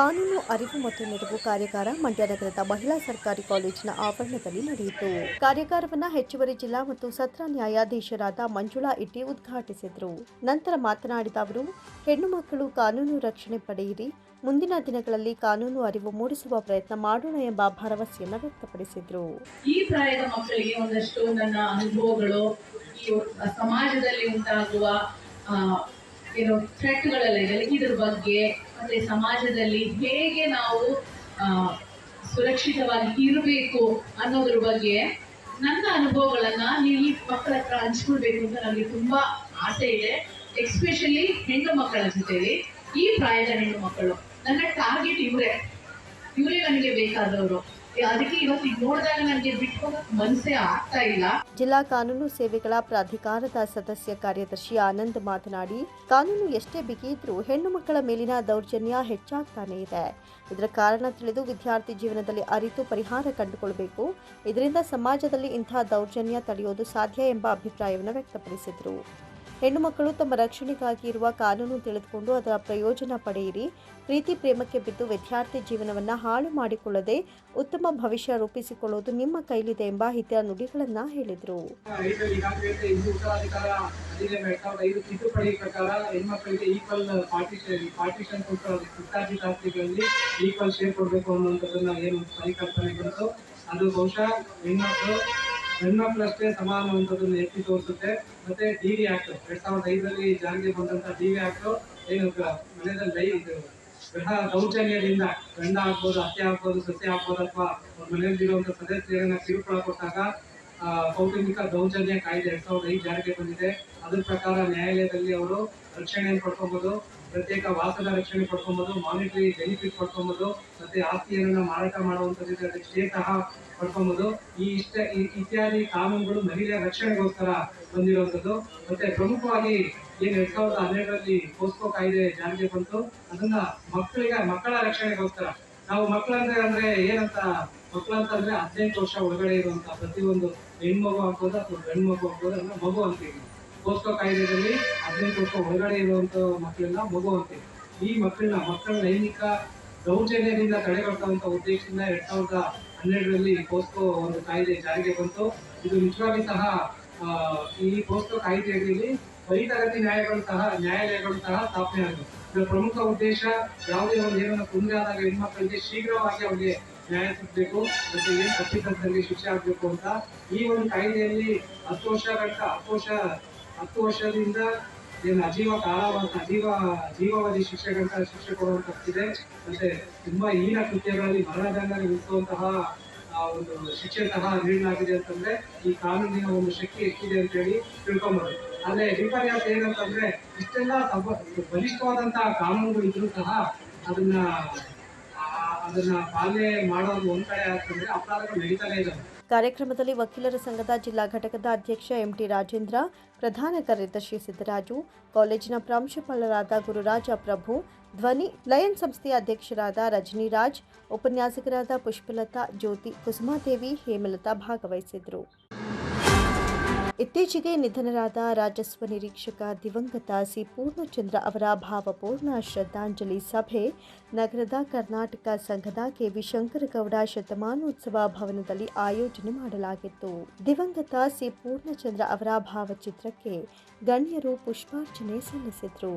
ಕಾನೂನು ಅರಿವು ಮತ್ತು ನೆರವು ಕಾರ್ಯಾಗಾರ ಮಂಡ್ಯ ನಗರದ ಮಹಿಳಾ ಸರ್ಕಾರಿ ಕಾಲೇಜಿನ ಆವರಣದಲ್ಲಿ ನಡೆಯಿತು. ಕಾರ್ಯಾಗಾರವನ್ನು ಹೆಚ್ಚುವರಿ ಜಿಲ್ಲಾ ಮತ್ತು ಸತ್ರ ನ್ಯಾಯಾಧೀಶರಾದ ಮಂಜುಳಾ ಇಟ್ಟಿ ಉದ್ಘಾಟಿಸಿದರು. ನಂತರ ಮಾತನಾಡಿದ ಅವರು, ಹೆಣ್ಣು ಮಕ್ಕಳು ಕಾನೂನು ರಕ್ಷಣೆ ಪಡೆಯಿರಿ. ಮುಂದಿನ ದಿನಗಳಲ್ಲಿ ಕಾನೂನು ಅರಿವು ಮೂಡಿಸುವ ಪ್ರಯತ್ನ ಮಾಡೋಣ ಎಂಬ ಭರವಸೆಯನ್ನು ವ್ಯಕ್ತಪಡಿಸಿದರು. ಈ ಪ್ರಾಯದ ಮಕ್ಕಳಿಗೆ ಒಂದಷ್ಟು ನನ್ನ ಅನುಭವಗಳು ಸಮಾಜದಲ್ಲಿ ಉಂಟಾಗುವ ಏನು ಥ್ರೆಟ್ಗಳೆಲ್ಲ ಇದೆ ಇದ್ರ ಬಗ್ಗೆ ಮತ್ತೆ ಸಮಾಜದಲ್ಲಿ ಹೇಗೆ ನಾವು ಸುರಕ್ಷಿತವಾಗಿ ಇರಬೇಕು ಅನ್ನೋದ್ರ ಬಗ್ಗೆ ನನ್ನ ಅನುಭವಗಳನ್ನ ನೀವು ಈ ಮಕ್ಕಳ ಹತ್ರ ಹಂಚ್ಕೊಳ್ಬೇಕು ಅಂತ ನನಗೆ ತುಂಬಾ ಆಸೆ ಇದೆ. ಎಕ್ಸ್ಪೆಷಲಿ ಹೆಣ್ಣು ಮಕ್ಕಳ ಜೊತೆಲಿ, ಈ ಪ್ರಾಯದ ಹೆಣ್ಣು ಮಕ್ಕಳು ನನ್ನ ಟಾರ್ಗೆಟ್ ಇವರೇ. ಇವರೇ ನನಗೆ ಬೇಕಾದವರು. ಜಿಲ್ಲಾ ಕಾನೂನು ಸೇವೆಗಳ ಪ್ರಾಧಿಕಾರದ ಸದಸ್ಯ ಕಾರ್ಯದರ್ಶಿ ಆನಂದ್ ಮಾತನಾಡಿ, ಕಾನೂನು ಎಷ್ಟೇ ಬಿಗಿಯಿದ್ರೂ ಹೆಣ್ಣು ಮಕ್ಕಳ ಮೇಲಿನ ದೌರ್ಜನ್ಯ ಹೆಚ್ಚಾಗ್ತಾನೆ ಇದೆ. ಇದರ ಕಾರಣ ತಿಳಿದು ವಿದ್ಯಾರ್ಥಿ ಜೀವನದಲ್ಲಿ ಅರಿತು ಪರಿಹಾರ ಕಂಡುಕೊಳ್ಬೇಕು. ಇದರಿಂದ ಸಮಾಜದಲ್ಲಿ ಇಂತಹ ದೌರ್ಜನ್ಯ ತಡೆಯೋದು ಸಾಧ್ಯ ಎಂಬ ಅಭಿಪ್ರಾಯವನ್ನು ವ್ಯಕ್ತಪಡಿಸಿದರು. ಹೆಣ್ಣು ಮಕ್ಕಳು ತಮ್ಮ ರಕ್ಷಣೆಗಾಗಿ ಇರುವ ಕಾನೂನು ತಿಳಿದುಕೊಂಡು ಅದರ ಪ್ರಯೋಜನ ಪಡೆಯಿರಿ. ಪ್ರೀತಿ ಪ್ರೇಮಕ್ಕೆ ಬಿದ್ದು ವಿದ್ಯಾರ್ಥಿ ಜೀವನವನ್ನು ಹಾಳು ಮಾಡಿಕೊಳ್ಳದೆ ಉತ್ತಮ ಭವಿಷ್ಯ ರೂಪಿಸಿಕೊಳ್ಳುವುದು ನಿಮ್ಮ ಕೈಲಿದೆ ಎಂಬ ಹಿತ ನುಡಿಗಳನ್ನು ಹೇಳಿದರು. ಅದು ಬಹುಶಃ ಹೆಣ್ಮಕ್ಳು ಹೆಣ್ಮಕ್ಳಷ್ಟೇ ಸಮಾನ ಅನ್ನುವಂಥದ್ದನ್ನು ಎತ್ತಿ ತೋರಿಸುತ್ತೆ. ಮತ್ತೆ ಟಿ ವಿ ಆಕ್ಟ್ ಎರಡ್ ಸಾವಿರದ ಐದರಲ್ಲಿ ಜಾರಿಗೆ ಬಂದಂತ ಟಿ ವಿ ಆಕ್ಟ್ ಏನು ಮನೆಯಲ್ಲಿ ಇದು ಗೃಹ ದೌರ್ಜನ್ಯದಿಂದ ಗಂಡ ಆಗ್ಬೋದು, ಅತ್ತೆ ಆಗ್ಬೋದು, ಸೊಸೆ ಆಗ್ಬೋದು ಅಥವಾ ಅವ್ರ ಮನೆಯಲ್ಲಿರುವಂಥ ಸದಸ್ಯರನ್ನ ಕಿರುಕುಳ ಕೊಟ್ಟಾಗ ಕೌಟುಂಬಿಕ ದೌರ್ಜನ್ಯ ಕಾಯ್ದೆ ಎರಡ್ ಸಾವಿರದ ಐದು ಜಾರಿಗೆ ಬಂದಿದೆ. ಅದ್ರ ಪ್ರಕಾರ ನ್ಯಾಯಾಲಯದಲ್ಲಿ ಅವರು ರಕ್ಷಣೆಯನ್ನು ಪಡ್ಕೊಬಹುದು ಪ್ರತ್ಯೇಕ ವಾಸದ ರಕ್ಷಣೆ ಪಡ್ಕೊಂಬೋದು ಮಾನಿಟರಿ ಬೆನಿಫಿಟ್ ಪಡ್ಕೊಬೋದು, ಮತ್ತೆ ಆಸ್ತಿಯನ್ನ ಮಾರಾಟ ಮಾಡುವಂತದ್ದು ಅದಕ್ಕೆ ಸ್ಟೇ ಸಹ ಪಡ್ಕೊಂಬೋದು. ಈ ಇಷ್ಟ ಇತ್ಯಾದಿ ಕಾನೂನುಗಳು ಮಹಿಳೆಯ ರಕ್ಷಣೆಗೋಸ್ಕರ ಬಂದಿರುವಂತದ್ದು ಮತ್ತೆ ಪ್ರಮುಖವಾಗಿ ಏನು ಎರಡ್ ಸಾವಿರದ ಹನ್ನೆರಡರಲ್ಲಿ ಪೋಸ್ಕೋ ಕಾಯ್ದೆ ಜಾರಿಗೆ ಬಂತು. ಅದನ್ನ ಮಕ್ಕಳಿಗೆ, ಮಕ್ಕಳ ರಕ್ಷಣೆಗೋಸ್ಕರ. ನಾವು ಮಕ್ಕಳಂದ್ರೆ ಅಂದ್ರೆ ಏನಂತ ಮಕ್ಕಳಂತಂದ್ರೆ ಹದಿನೆಂಟು ವರ್ಷ ಒಳಗಡೆ ಇರುವಂತ ಪ್ರತಿಯೊಂದು ಹೆಣ್ಮಗು ಹಾಕೋದು ಅಥವಾ ಗಂಡು ಮಗು ಹಾಕೋದು ಅಂದ್ರೆ ಮಗು ಅಂತೀವಿ ಪೋಸ್ಕೋ ಕಾಯ್ದೆಯಲ್ಲಿ ಹದಿನೆಂಟು ವರ್ಷ ಒಳಗಡೆ ಇರುವಂತ ಮಕ್ಕಳನ್ನ ಮಗು ಅಂತೀವಿ ಈ ಮಕ್ಕಳನ್ನ, ಮಕ್ಕಳ ಲೈಂಗಿಕ ದೌರ್ಜನ್ಯದಿಂದ ತಡೆಗಟ್ಟುವಂತ ಉದ್ದೇಶದಿಂದ ಎರಡ್ ಸಾವಿರದ ಹನ್ನೆರಡರಲ್ಲಿ ಪೋಸ್ಕೋ ಒಂದು ಕಾಯ್ದೆ ಜಾರಿಗೆ ಬಂತು. ಇದು ನಿಜವಾಗಿ ಸಹ ಈ ಪೋಸ್ಕೋ ಕಾಯ್ದೆಯಲ್ಲಿ ಬಲಿತರಗತಿ ನ್ಯಾಯಗಳು ಸಹ, ನ್ಯಾಯಾಲಯಗಳು ಸಹ ಸ್ಥಾಪನೆ ಆಗಿದೆ ಇದರ ಪ್ರಮುಖ ಉದ್ದೇಶ ಯಾವುದೇ ಒಂದು ಏನನ್ನ ತೊಂದರೆ ಆದಾಗ ಹೆಣ್ಮಕ್ಕಳಿಗೆ ಶೀಘ್ರವಾಗಿ ಅವರಿಗೆ ನ್ಯಾಯ ಸಿಗಬೇಕು, ಮತ್ತೆ ಏನ್ ತಪ್ಪಿತಸ್ಥರಿಗೆ ಶಿಕ್ಷೆ ಆಗಬೇಕು ಅಂತ ಈ ಒಂದು ಕಾಯ್ದೆಯಲ್ಲಿ ಹತ್ತು ವರ್ಷ ಗಂಟ ಹತ್ತು ವರ್ಷ ಹತ್ತು ವರ್ಷದಿಂದ ಏನು ಅಜೀವ ಕಾಲಾವ ಅಜೀವ ಜೀವಾವಧಿ ಶಿಕ್ಷೆ ಗಂಟ ಶಿಕ್ಷೆ ಕೊಡುವಂತಿದೆ ಮತ್ತೆ ತುಂಬಾ ಹೀನ ಕೃತ್ಯಗಳಲ್ಲಿ ಮರಣದಂಡ ವಿಧಿಸುವಂತಹ ಆ, ಒಂದು ಶಿಕ್ಷೆ ಸಹ ನೀಡಲಾಗಿದೆ ಅಂತಂದ್ರೆ ಈ ಕಾನೂನಿನ ಒಂದು ಶಕ್ತಿ ಹೆಚ್ಚಿದೆ ಅಂತ ಹೇಳಿ ತಿಳ್ಕೊಂಬೋದು. ಆದ್ರೆ ವಿಪರ್ಯಾಸ ಏನಂತಂದ್ರೆ ಇಷ್ಟೆಲ್ಲ ಬಲಿಷ್ಠವಾದಂತಹ ಕಾನೂನುಗಳು ಇದ್ರೂ ಸಹ ಅದನ್ನ ಅದನ್ನ ಪಾಲನೆ ಮಾಡೋದು ಒಂದ್ ಕಡೆ ಆಗ್ತಂದ್ರೆ ಅಪರಾಧಗಳು ನಡೀತಾನೆ ಇದಾವೆ. ಕಾರ್ಯಕ್ರಮದಲ್ಲಿ ವಕೀಲರ ಸಂಘದ ಜಿಲ್ಲಾ ಘಟಕದ ಅಧ್ಯಕ್ಷ ಎಂಟಿ ರಾಜೇಂದ್ರ, ಪ್ರಧಾನ ಕಾರ್ಯದರ್ಶಿ ಸಿದ್ದರಾಜು, ಕಾಲೇಜಿನ ಪ್ರಾಂಶುಪಾಲರಾದ ಗುರುರಾಜ ಪ್ರಭು, ಧ್ವನಿ ಲಯನ್ ಸಂಸ್ಥೆಯ ಅಧ್ಯಕ್ಷರಾದ ರಜನಿರಾಜ್, ಉಪನ್ಯಾಸಕರಾದ ಪುಷ್ಪಲತಾ, ಜ್ಯೋತಿ ಕುಸುಮಾದೇವಿ, ಹೇಮಲತಾ ಭಾಗವಹಿಸಿದ್ರು ಇತ್ತೀಚೆಗೆ ನಿಧನರಾದ ರಾಜಸ್ವ ನಿರೀಕ್ಷಕ ದಿವಂಗತ ಸಿ ಪೂರ್ಣಚಂದ್ರ ಅವರ ಭಾವಪೂರ್ಣ ಶ್ರದ್ಧಾಂಜಲಿ ಸಭೆ ನಗರದ ಕರ್ನಾಟಕ ಸಂಘದ ಕೆವಿ ಶಂಕರಗೌಡ ಶತಮಾನೋತ್ಸವ ಭವನದಲ್ಲಿ ಆಯೋಜನೆ ಮಾಡಲಾಗಿತ್ತು. ದಿವಂಗತ ಸಿ ಪೂರ್ಣಚಂದ್ರ ಅವರ ಭಾವಚಿತ್ರಕ್ಕೆ ಗಣ್ಯರು ಪುಷ್ಪಾರ್ಚನೆ ಸಲ್ಲಿಸಿದರು.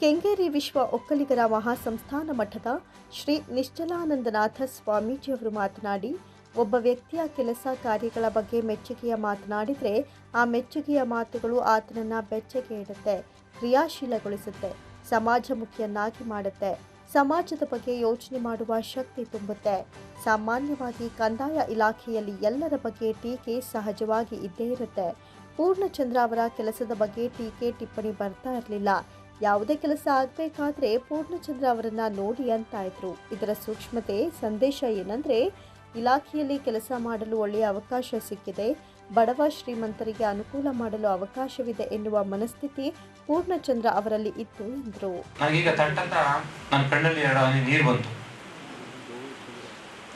ಕೆಂಗೇರಿ ವಿಶ್ವ ಒಕ್ಕಲಿಗರ ಮಹಾಸಂಸ್ಥಾನ ಮಠದ ಶ್ರೀ ನಿಶ್ಚಲಾನಂದನಾಥ ಸ್ವಾಮೀಜಿಯವರು ಮಾತನಾಡಿ, ಒಬ್ಬ ವ್ಯಕ್ತಿಯ ಕೆಲಸ ಕಾರ್ಯಗಳ ಬಗ್ಗೆ ಮೆಚ್ಚುಗೆಯ ಮಾತನಾಡಿದರೆ ಆ ಮೆಚ್ಚುಗೆಯ ಮಾತುಗಳು ಆತನನ್ನ ಬೆಚ್ಚಗೆ ಇಡುತ್ತೆ, ಕ್ರಿಯಾಶೀಲಗೊಳಿಸುತ್ತೆ ಸಮಾಜಮುಖಿಯನ್ನಾಗಿ ಮಾಡುತ್ತೆ, ಸಮಾಜದ ಬಗ್ಗೆ ಯೋಚನೆ ಮಾಡುವ ಶಕ್ತಿ ತುಂಬುತ್ತೆ. ಸಾಮಾನ್ಯವಾಗಿ ಕಂದಾಯ ಇಲಾಖೆಯಲ್ಲಿ ಎಲ್ಲರ ಬಗ್ಗೆ ಟೀಕೆ ಸಹಜವಾಗಿ ಇದ್ದೇ ಇರುತ್ತೆ. ಪೂರ್ಣಚಂದ್ರ ಅವರ ಕೆಲಸದ ಬಗ್ಗೆ ಟೀಕೆ ಟಿಪ್ಪಣಿ ಬರ್ತಾ ಇರಲಿಲ್ಲ. ಯಾವುದೇ ಕೆಲಸ ಆಗಬೇಕಾದ್ರೆ ಪೂರ್ಣಚಂದ್ರ ಅವರನ್ನ ನೋಡಿ ಅಂತ ಇದ್ರು. ಇದರ ಸೂಕ್ಷ್ಮತೆ, ಸಂದೇಶ ಏನಂದ್ರೆ, ಇಲಾಖೆಯಲ್ಲಿ ಕೆಲಸ ಮಾಡಲು ಒಳ್ಳೆಯ ಅವಕಾಶ ಸಿಕ್ಕಿದೆ. ಬಡವ ಶ್ರೀಮಂತರಿಗೆ ಅನುಕೂಲ ಮಾಡಲು ಅವಕಾಶವಿದೆ ಎನ್ನುವ ಮನಸ್ಥಿತಿ ಪೂರ್ಣಚಂದ್ರ ಅವರಲ್ಲಿ ಇತ್ತು ಎಂದರು. ನನಗೀಗ ತಟ್ಟಂತ ನನ್ನ ಕಣ್ಣಲ್ಲಿ ನೀರು ಬಂತು.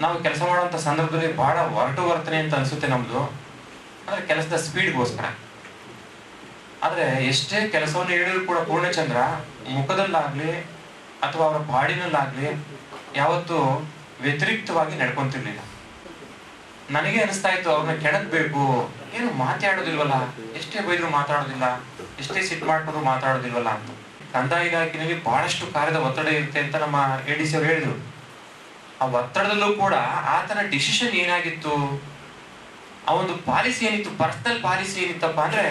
ನಾವು ಕೆಲಸ ಮಾಡುವಂತ ಸಂದರ್ಭದಲ್ಲಿ ಬಹಳ ಹೊರಟು ವರ್ತನೆ ಅಂತ ಅನ್ಸುತ್ತೆ ನಮ್ದು. ಅಂದ್ರೆ ಕೆಲಸದ ಸ್ಪೀಡ್ಗೋಸ್ಕರ ಆದ್ರೆ ಎಷ್ಟೇ ಕೆಲಸವನ್ನು ಹೇಳಿದ್ರು ಕೂಡ ಪೂರ್ಣಚಂದ್ರ ಮುಖದಲ್ಲಾಗ್ಲಿ ಅಥವಾ ಅವರ ಬಾಡಿನಲ್ಲಾಗ್ಲಿ ಯಾವತ್ತು ವ್ಯತಿರಿಕ್ತವಾಗಿ ನಡ್ಕೊಂತಿರ್ಲಿಲ್ಲ. ನನಗೆ ಅನಿಸ್ತಾ ಇತ್ತು, ಅವ್ರನ್ನ ಕೆಣಕ್ಬೇಕು ಏನು ಮಾತಾಡೋದಿಲ್ವಲ್ಲ? ಎಷ್ಟೇ ಬೈದ್ರು ಮಾತಾಡೋದಿಲ್ಲ, ಎಷ್ಟೇ ಸಿಟ್ ಮಾಡ್ಕೊಂಡ್ರು ಮಾತಾಡೋದಿಲ್ವಲ್ಲ ಅಂತ. ಕಂದಾಯ ಇಲಾಖೆಯಲ್ಲಿ ಬಹಳಷ್ಟು ಕಾರ್ಯದ ಒತ್ತಡ ಇರುತ್ತೆ ಅಂತ ನಮ್ಮ ಎ ಡಿ ಸಿ ಅವ್ರು ಹೇಳಿದ್ರು. ಆ ಒತ್ತಡದಲ್ಲೂ ಕೂಡ ಆತನ ಡಿಸಿಷನ್ ಏನಾಗಿತ್ತು? ಆ ಒಂದು ಪಾಲಿಸಿ ಏನಿತ್ತು? ಪರ್ಸನಲ್ ಪಾಲಿಸಿ ಏನಿತ್ತಪ್ಪ ಅಂದ್ರೆ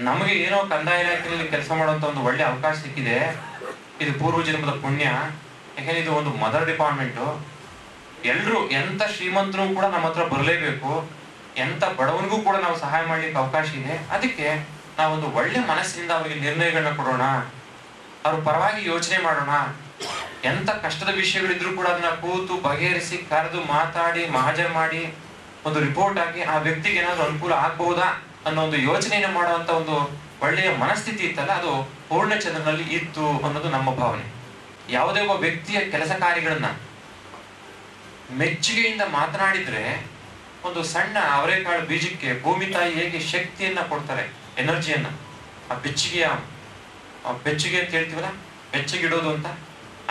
ನಮಗೆ ಏನೋ ಕಂದಾಯ ಇಲಾಖೆಯಲ್ಲಿ ಕೆಲಸ ಮಾಡುವಂತ ಒಂದು ಒಳ್ಳೆ ಅವಕಾಶ ಸಿಕ್ಕಿದೆ. ಇದು ಪೂರ್ವ ಜನ್ಮದ ಪುಣ್ಯ. ಯಾಕೆಂದ್ರೆ ಇದು ಒಂದು ಮದರ್ ಡಿಪಾರ್ಟ್ಮೆಂಟು ಎಲ್ರು ಎಂತ ಶ್ರೀಮಂತರು ಕೂಡ ನಮ್ಮ ಹತ್ರ ಬರಲೇಬೇಕು. ಎಂತ ಬಡವನಿಗೂ ಕೂಡ ನಾವು ಸಹಾಯ ಮಾಡ್ಲಿಕ್ಕೆ ಅವಕಾಶ ಇದೆ. ಅದಕ್ಕೆ ನಾವೊಂದು ಒಳ್ಳೆ ಮನಸ್ಸಿನಿಂದ ಅವರಿಗೆ ನಿರ್ಣಯಗಳನ್ನ ಕೊಡೋಣ. ಅವ್ರ ಪರವಾಗಿ ಯೋಚನೆ ಮಾಡೋಣ. ಎಂತ ಕಷ್ಟದ ವಿಷಯಗಳಿದ್ರು ಕೂಡ ಅದನ್ನ ಕೂತು ಬಗೆಹರಿಸಿ, ಕರೆದು ಮಾತಾಡಿ, ಮಹಾಜರ್ ಮಾಡಿ, ಒಂದು ರಿಪೋರ್ಟ್ ಆಗಿ ಆ ವ್ಯಕ್ತಿಗೆ ಏನಾದ್ರು ಅನುಕೂಲ ಆಗ್ಬಹುದಾ? ಅನ್ನೋ ಒಂದು ಯೋಚನೆಯನ್ನು ಮಾಡುವಂತ ಒಂದು ಒಳ್ಳೆಯ ಮನಸ್ಥಿತಿ ಇತ್ತಲ್ಲ, ಅದು ಪೂರ್ಣಚಂದ್ರನಲ್ಲಿ ಇತ್ತು ಅನ್ನೋದು ನಮ್ಮ ಭಾವನೆ. ಯಾವುದೇ ಒಬ್ಬ ವ್ಯಕ್ತಿಯ ಕೆಲಸ ಕಾರ್ಯಗಳನ್ನ ಮೆಚ್ಚುಗೆಯಿಂದ ಮಾತನಾಡಿದ್ರೆ ಒಂದು ಸಣ್ಣ ಅವರೆಕಾಳು ಬೀಜಕ್ಕೆ ಭೂಮಿ ತಾಯಿ ಹೇಗೆ ಶಕ್ತಿಯನ್ನ ಕೊಡ್ತಾರೆ, ಎನರ್ಜಿಯನ್ನ, ಆ ಬೆಚ್ಚಗೆಯ ಬೆಚ್ಚಗೆ ಅಂತ ಹೇಳ್ತೀವಲ್ಲ, ಬೆಚ್ಚಗಿಡೋದು ಅಂತ,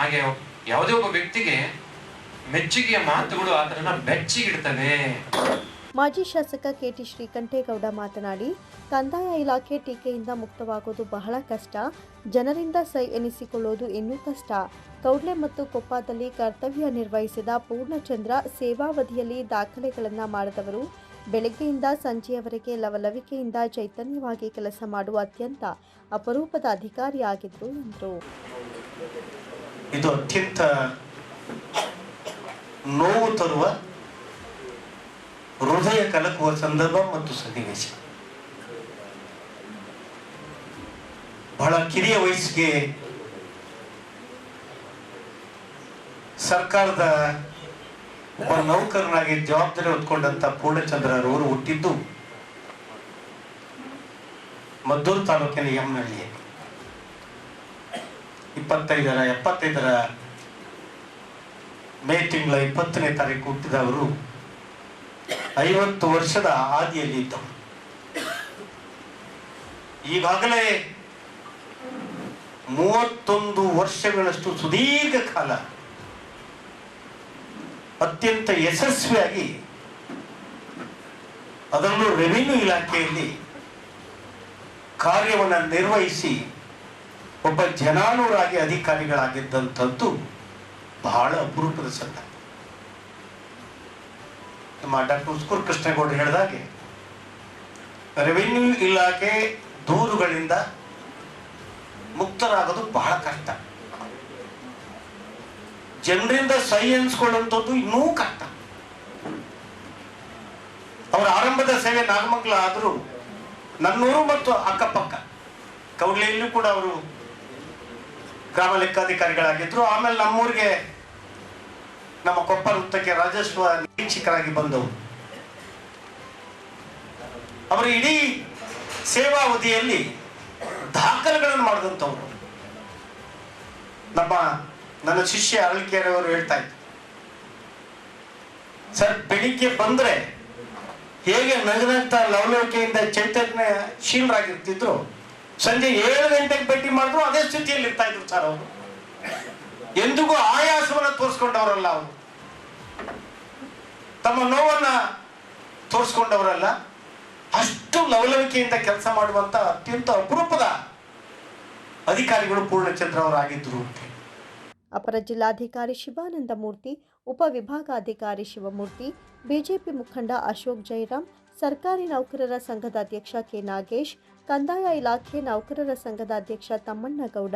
ಹಾಗೆ ಯಾವುದೇ ಒಬ್ಬ ವ್ಯಕ್ತಿಗೆ ಮೆಚ್ಚುಗೆಯ ಮಾತುಗಳು ಆತನನ್ನ ಬೆಚ್ಚಗಿಡ್ತವೆ. ಮಾಜಿ ಶಾಸಕ ಕೆಟಿ ಶ್ರೀಕಂಠೇಗೌಡ ಮಾತನಾಡಿ, ಕಂದಾಯ ಇಲಾಖೆ ಟೀಕೆಯಿಂದ ಮುಕ್ತವಾಗೋದು ಬಹಳ ಕಷ್ಟ. ಜನರಿಂದ ಸೈ ಎನಿಸಿಕೊಳ್ಳೋದು ಇನ್ನೂ ಕಷ್ಟ. ಕೌಡ್ಲೆ ಮತ್ತು ಕೊಪ್ಪದಲ್ಲಿ ಕರ್ತವ್ಯ ನಿರ್ವಹಿಸಿದ ಪೂರ್ಣಚಂದ್ರ ಸೇವಾವಧಿಯಲ್ಲಿ ದಾಖಲೆಗಳನ್ನು ಮಾಡಿದವರು. ಬೆಳಗ್ಗೆಯಿಂದ ಸಂಜೆಯವರೆಗೆ ಲವಲವಿಕೆಯಿಂದ ಚೈತನ್ಯವಾಗಿ ಕೆಲಸ ಮಾಡುವ ಅತ್ಯಂತ ಅಪರೂಪದ ಅಧಿಕಾರಿಯಾಗಿದ್ದರು ಎಂದರು. ಇದು ಅತ್ಯಂತ ನೋವು ತರುವ ಹೃದಯ ಕಲಕುವ ಸಂದರ್ಭ ಮತ್ತು ಸನ್ನಿವೇಶ. ಬಹಳ ಕಿರಿಯ ವಯಸ್ಸಿಗೆ ಸರ್ಕಾರದ ಒಬ್ಬ ನೌಕರನಾಗಿ ಜವಾಬ್ದಾರಿ ಹೊತ್ಕೊಂಡಂತ ಪೂರ್ಣಚಂದ್ರರವರು ಹುಟ್ಟಿದ್ದು ಮದ್ದೂರು ತಾಲೂಕಿನ ಯಮನಹಳ್ಳಿ ಇಪ್ಪತ್ತೈದರ, ಎಪ್ಪತ್ತೈದರ ಮೇ ತಿಂಗಳ ಇಪ್ಪತ್ತನೇ ತಾರೀಕು ಹುಟ್ಟಿದವರು ಐವತ್ತು ವರ್ಷದ ಆದಿಯಲ್ಲಿ ಇದ್ದವರು ಈಗಾಗಲೇ ಮೂವತ್ತೊಂದು ವರ್ಷಗಳಷ್ಟು ಸುದೀರ್ಘ ಕಾಲ ಅತ್ಯಂತ ಯಶಸ್ವಿಯಾಗಿ ಅದರಲ್ಲೂ ರೆವಿನ್ಯೂ ಇಲಾಖೆಯಲ್ಲಿ ಕಾರ್ಯವನ್ನು ನಿರ್ವಹಿಸಿ ಒಬ್ಬ ಜನಾನುರಾಗಿ ಅಧಿಕಾರಿಗಳಾಗಿದ್ದಂಥದ್ದು ಬಹಳ ಅಪರೂಪದ ಸಂಗತಿ. ನಮ್ಮ ಡಾಕ್ಟರ್ ಉಸ್ಕೂರ್ ಕೃಷ್ಣೇಗೌಡರು ಹೇಳಿದಾಗೆ ರೆವಿನ್ಯೂ ಇಲಾಖೆ ದೂರುಗಳಿಂದ ಮುಕ್ತರಾಗೋದು ಬಹಳ ಕಷ್ಟ. ಜನರಿಂದ ಸೈ ಎನ್ಸ್ಕೊಳ್ಳುವಂಥದ್ದು ಇನ್ನೂ ಕಷ್ಟ. ಅವರ ಆರಂಭದ ಸೇವೆ ನಾಗಮಂಗಲ ಆದರೂ ನನ್ನೂರು ಮತ್ತು ಅಕ್ಕಪಕ್ಕ ಕೌಡ್ಲೆಯಲ್ಲೂ ಕೂಡ ಅವರು ಗ್ರಾಮ ಲೆಕ್ಕಾಧಿಕಾರಿಗಳಾಗಿದ್ರು. ಆಮೇಲೆ ನಮ್ಮೂರಿಗೆ ನಮ್ಮ ಕೊಪ್ಪ ವೃತ್ತಕ್ಕೆ ರಾಜಸ್ವ ನಿರೀಕ್ಷಕರಾಗಿ ಬಂದವು. ಅವರು ಇಡೀ ಸೇವಾವಧಿಯಲ್ಲಿ ದಾಖಲೆಗಳನ್ನು ಮಾಡಿದಂಥವ್ರು. ನಮ್ಮ ನನ್ನ ಶಿಷ್ಯ ಅರಳಿಕೆರೆಯವರು ಹೇಳ್ತಾ ಇದ್ರು. ಸರ್, ಬೆಳಿಗ್ಗೆ ಬಂದ್ರೆ ಹೇಗೆ ನಗನಂತ ಲವಲವಿಕೆಯಿಂದ ಚೈತನ್ಯಶೀಲರಾಗಿರ್ತಿದ್ರು, ಸಂಜೆ ಏಳು ಗಂಟೆಗೆ ಭೇಟಿ ಮಾಡಿದ್ರು, ಅದೇ ಸ್ಥಿತಿಯಲ್ಲಿ ಇರ್ತಾ ಇದ್ರು ಸರ್ ಅವರು. ಎಂದಿಗೂ ಆಯಾಸವನ್ನು ತೋರಿಸ್ಕೊಂಡವರಲ್ಲ ಅವರು. ತಮ್ಮ ನೋವನ್ನ ತೋರಿಸ್ಕೊಂಡವರಲ್ಲ. ಅಷ್ಟು ಲವಲವಿಕೆಯಿಂದ ಕೆಲಸ ಮಾಡುವಂತ ಅತ್ಯಂತ ಅಪರೂಪದ ಅಧಿಕಾರಿಗಳು ಪೂರ್ಣಚಂದ್ರ ಅವರಾಗಿದ್ರು ಅಂತ. ಅಪರ ಜಿಲ್ಲಾಧಿಕಾರಿ ಶಿವಾನಂದ ಮೂರ್ತಿ ಉಪವಿಭಾಗಾಧಿಕಾರಿ ಶಿವಮೂರ್ತಿ, ಬಿಜೆಪಿ ಮುಖಂಡ ಅಶೋಕ್ ಜೈರಾಮ್ ಸರ್ಕಾರಿ ನೌಕರರ ಸಂಘದ ಅಧ್ಯಕ್ಷ ಕೆ ನಾಗೇಶ್, ಕಂದಾಯ ಇಲಾಖೆ ನೌಕರರ ಸಂಘದ ಅಧ್ಯಕ್ಷ ತಮ್ಮಣ್ಣಗೌಡ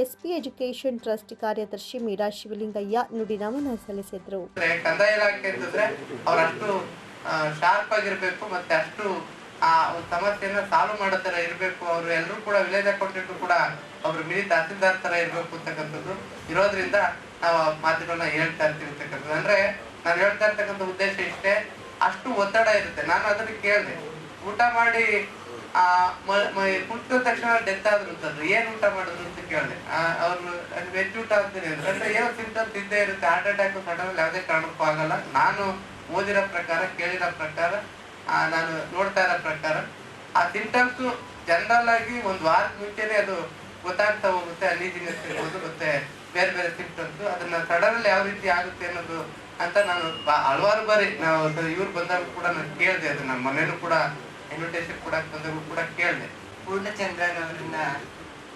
ಎಸ್ಪಿ ಎಜುಕೇಷನ್ ಟ್ರಸ್ಟ್ ಕಾರ್ಯದರ್ಶಿ ಮೀರಾ ಶಿವಲಿಂಗಯ್ಯ ನುಡಿನಮನ ಸಲ್ಲಿಸಿದರು. ಕಂದಾಯ ಇಲಾಖೆ ಅಂತಂದ್ರೆ ಅವರಷ್ಟು ಶಾರ್ಪ್ ಆಗಿರ್ಬೇಕು ಮತ್ತೆ ಅಷ್ಟು, ಆ ಸಮಸ್ಯೆಯನ್ನ ಸಾಲ್ವ್ ಮಾಡೋ ತರ ಇರ್ಬೇಕು. ಅವ್ರು ಎಲ್ಲರೂ ಕೂಡ ವಿಲೇಜ್ ಅಕೌಂಟೆಂಟ್ ಕೂಡ ಅವರು ಮಿನಿ ತಹಸೀಲ್ದಾರ್ ತರ ಇರ್ಬೇಕು ಅಂತಕ್ಕಂಥದ್ದು. ಇರೋದ್ರಿಂದ ನಾವು ಮಾತುಗಳನ್ನ ಹೇಳ್ತಾ ಇರ್ತೀವಿ ಅಂದ್ರೆ ನಾನು ಹೇಳ್ತಾ ಇರ್ತಕ್ಕಂಥ ಉದ್ದೇಶ ಇಷ್ಟೇ. ಅಷ್ಟು ಒತ್ತಡ ಇರುತ್ತೆ. ನಾನು ಅದನ್ನ ಕೇಳಿದೆ. ಊಟ ಮಾಡಿ ಆ ಕುಟ್ಟ ತಕ್ಷಣ ಡೆತ್ ಆದ್ರು ಅಂತಂದ್ರೆ. ಏನ್ ಊಟ ಮಾಡಿದ್ರು ಅಂತ ಕೇಳಿದೆ. ಅವ್ರು ವೆಜ್ ಊಟ ಅಂತೀನಿ ಅಂದ್ರೆ. ಏನೋ ಸಿಂಟಮ್ಸ್ ಇದ್ದೇ ಇರುತ್ತೆ. ಹಾರ್ಟ್ ಅಟ್ಯಾಕ್ ಸಡನ್ ಯಾವುದೇ ಕಾರಣಕ್ಕೂ ಆಗಲ್ಲ. ನಾನು ಓದಿರೋ ಪ್ರಕಾರ ಕೇಳಿರೋ ಪ್ರಕಾರ ಆ, ನಾನು ನೋಡ್ತಾ ಇರೋ ಪ್ರಕಾರ ಆ ಸಿಂಟಮ್ಸ್ ಜನರಲ್ ಆಗಿ ಒಂದು ವಾರದ ಮುಂಚೆನೆ ಅದು ಗೊತ್ತಾಗ್ತಾ ಹೋಗುತ್ತೆ. ಅನೀಸಿನೆಸ್ ಇರ್ಬೋದು ಮತ್ತೆ ಬೇರೆ ಬೇರೆ ಸಿಂಟಮ್ಸ್ ಅದನ್ನ ಸಡನ್ ಯಾವ ರೀತಿ ಆಗುತ್ತೆ ಅನ್ನೋದು ಅಂತ ನಾನು ಹಲವಾರು ಬಾರಿ ನಾವು ಇವ್ರು ಬಂದಾಗ ಕೂಡ ನಾನು ಕೇಳಿದೆ ಅದು. ನಮ್ಮ ಮನೇಲೂ ಕೂಡ ಇನ್ವಿಟೇಷನ್ ಕೊಡಕ್ ಬಂದವರು ಕೂಡ ಕೇಳಿದೆ. ಪೂರ್ಣಚಂದ್ರನವರನ್ನ